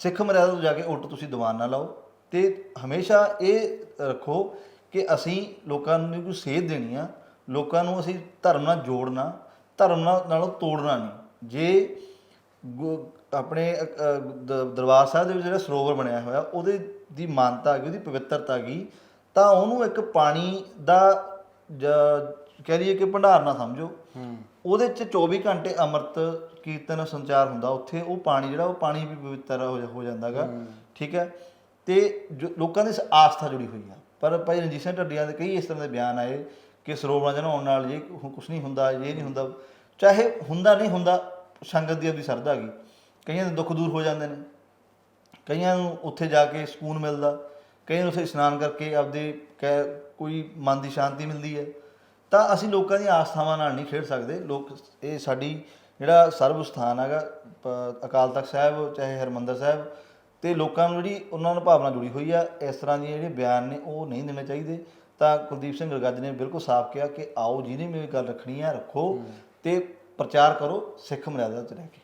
ਸਿੱਖ ਮਰਿਆਦਾ ਤੋਂ ਜਾ ਕੇ ਉਲਟ ਤੁਸੀਂ ਦੀਵਾਨ ਨਾ ਲਾਓ। ਤੇ ਹਮੇਸ਼ਾ ਇਹ ਰੱਖੋ ਕਿ ਅਸੀਂ ਲੋਕਾਂ ਨੂੰ ਕੋਈ ਸੇਧ ਦੇਣੀ ਆ ਲੋਕਾਂ ਨੂੰ ਅਸੀਂ ਧਰਮ ਨਾਲ ਜੋੜਨਾ ਧਰਮ ਨਾਲ ਨਾਲੋਂ ਤੋੜਨਾ ਨਹੀਂ। ਜੇ ਆਪਣੇ ਦਰਬਾਰ ਸਾਹਿਬ ਦੇ ਵਿੱਚ ਜਿਹੜਾ ਸਰੋਵਰ ਬਣਿਆ ਹੋਇਆ ਉਹਦੇ ਦੀ ਮਾਨਤਾ ਹੈਗੀ ਉਹਦੀ ਪਵਿੱਤਰਤਾ ਹੈਗੀ ਤਾਂ ਉਹਨੂੰ ਇੱਕ ਪਾਣੀ ਦਾ ਕਹਿ ਲਈਏ ਕਿ ਭੰਡਾਰ ਨਾ ਸਮਝੋ। ਹੂੰ। ਉਹਦੇ ਚ 24 ਘੰਟੇ ਅੰਮ੍ਰਿਤ ਕੀਰਤਨ ਸੰਚਾਰ ਹੁੰਦਾ। ਉੱਥੇ ਉਹ ਪਾਣੀ ਜਿਹੜਾ ਉਹ ਪਾਣੀ ਵੀ ਪਵਿੱਤਰ ਹੋ ਜਾਂਦਾਗਾ ਠੀਕ ਹੈ? ਤੇ ਲੋਕਾਂ ਦੀ ਆਸਥਾ ਜੁੜੀ ਹੋਈ ਆ। ਪਰ ਭਾਈ ਰਣਜੀਤ ਸਿੰਘ ਢੱਡੀਆਂ ਦੇ ਕਈ ਇਸ ਤਰ੍ਹਾਂ ਦੇ ਬਿਆਨ ਆਏ ਕਿ ਸਰੋਵਰਾਂ 'ਚ ਨਹਾਉਣ ਨਾਲ ਜੇ ਕੁਝ ਨਹੀਂ ਹੁੰਦਾ ਇਹ ਨਹੀਂ ਹੁੰਦਾ। ਚਾਹੇ ਹੁੰਦਾ ਨਹੀਂ ਹੁੰਦਾ ਸੰਗਤ ਦੀ ਆਪਦੀ ਸਰਦਾ ਹੈਗੀ। ਕਈਆਂ ਦੇ ਦੁੱਖ ਦੂਰ ਹੋ ਜਾਂਦੇ ਨੇ। ਕਈਆਂ ਨੂੰ ਉੱਥੇ ਜਾ ਕੇ ਸਕੂਨ ਮਿਲਦਾ। ਕਈਆਂ ਨੂੰ ਉੱਥੇ ਇਸ਼ਨਾਨ ਕਰਕੇ ਆਪਦੇ ਕੋਈ ਮਨ ਦੀ ਸ਼ਾਂਤੀ ਮਿਲਦੀ ਹੈ। ਤਾਂ ਅਸੀਂ ਲੋਕਾਂ ਦੀਆਂ ਆਸਥਾਵਾਂ ਨਾਲ ਨਹੀਂ ਖੇਡ ਸਕਦੇ। ਲੋਕ ਇਹ ਸਾਡੀ ਜਿਹੜਾ ਸਰਬ ਸਥਾਨ ਹੈਗਾ ਪ- ਅਕਾਲ ਤਖਤ ਸਾਹਿਬ ਚਾਹੇ ਹਰਮੰਦਰ ਸਾਹਿਬ ਤੇ ਲੋਕਾਂ ਨੂੰ ਜਿਹੜੀ ਉਹਨਾਂ ਨਾਲ ਭਾਵਨਾ ਜੁੜੀ ਹੋਈ ਆ ਇਸ ਤਰ੍ਹਾਂ ਦੀਆਂ ਜਿਹੜੇ ਬਿਆਨ ਨੇ ਉਹ ਨਹੀਂ ਦੇਣੇ ਚਾਹੀਦੇ। ਤਾਂ ਕੁਲਦੀਪ ਸਿੰਘ ਗਰਗੱਜ ਨੇ ਬਿਲਕੁਲ ਸਾਫ਼ ਕਿਹਾ ਕਿ ਆਓ ਜਿਹਨੇ ਵੀ ਗੱਲ ਰੱਖਣੀ ਆ ਰੱਖੋ ਤੇ ਪ੍ਰਚਾਰ ਕਰੋ ਸਿੱਖ ਮਰਿਆਦਾ 'ਚ ਰਹਿ ਕੇ।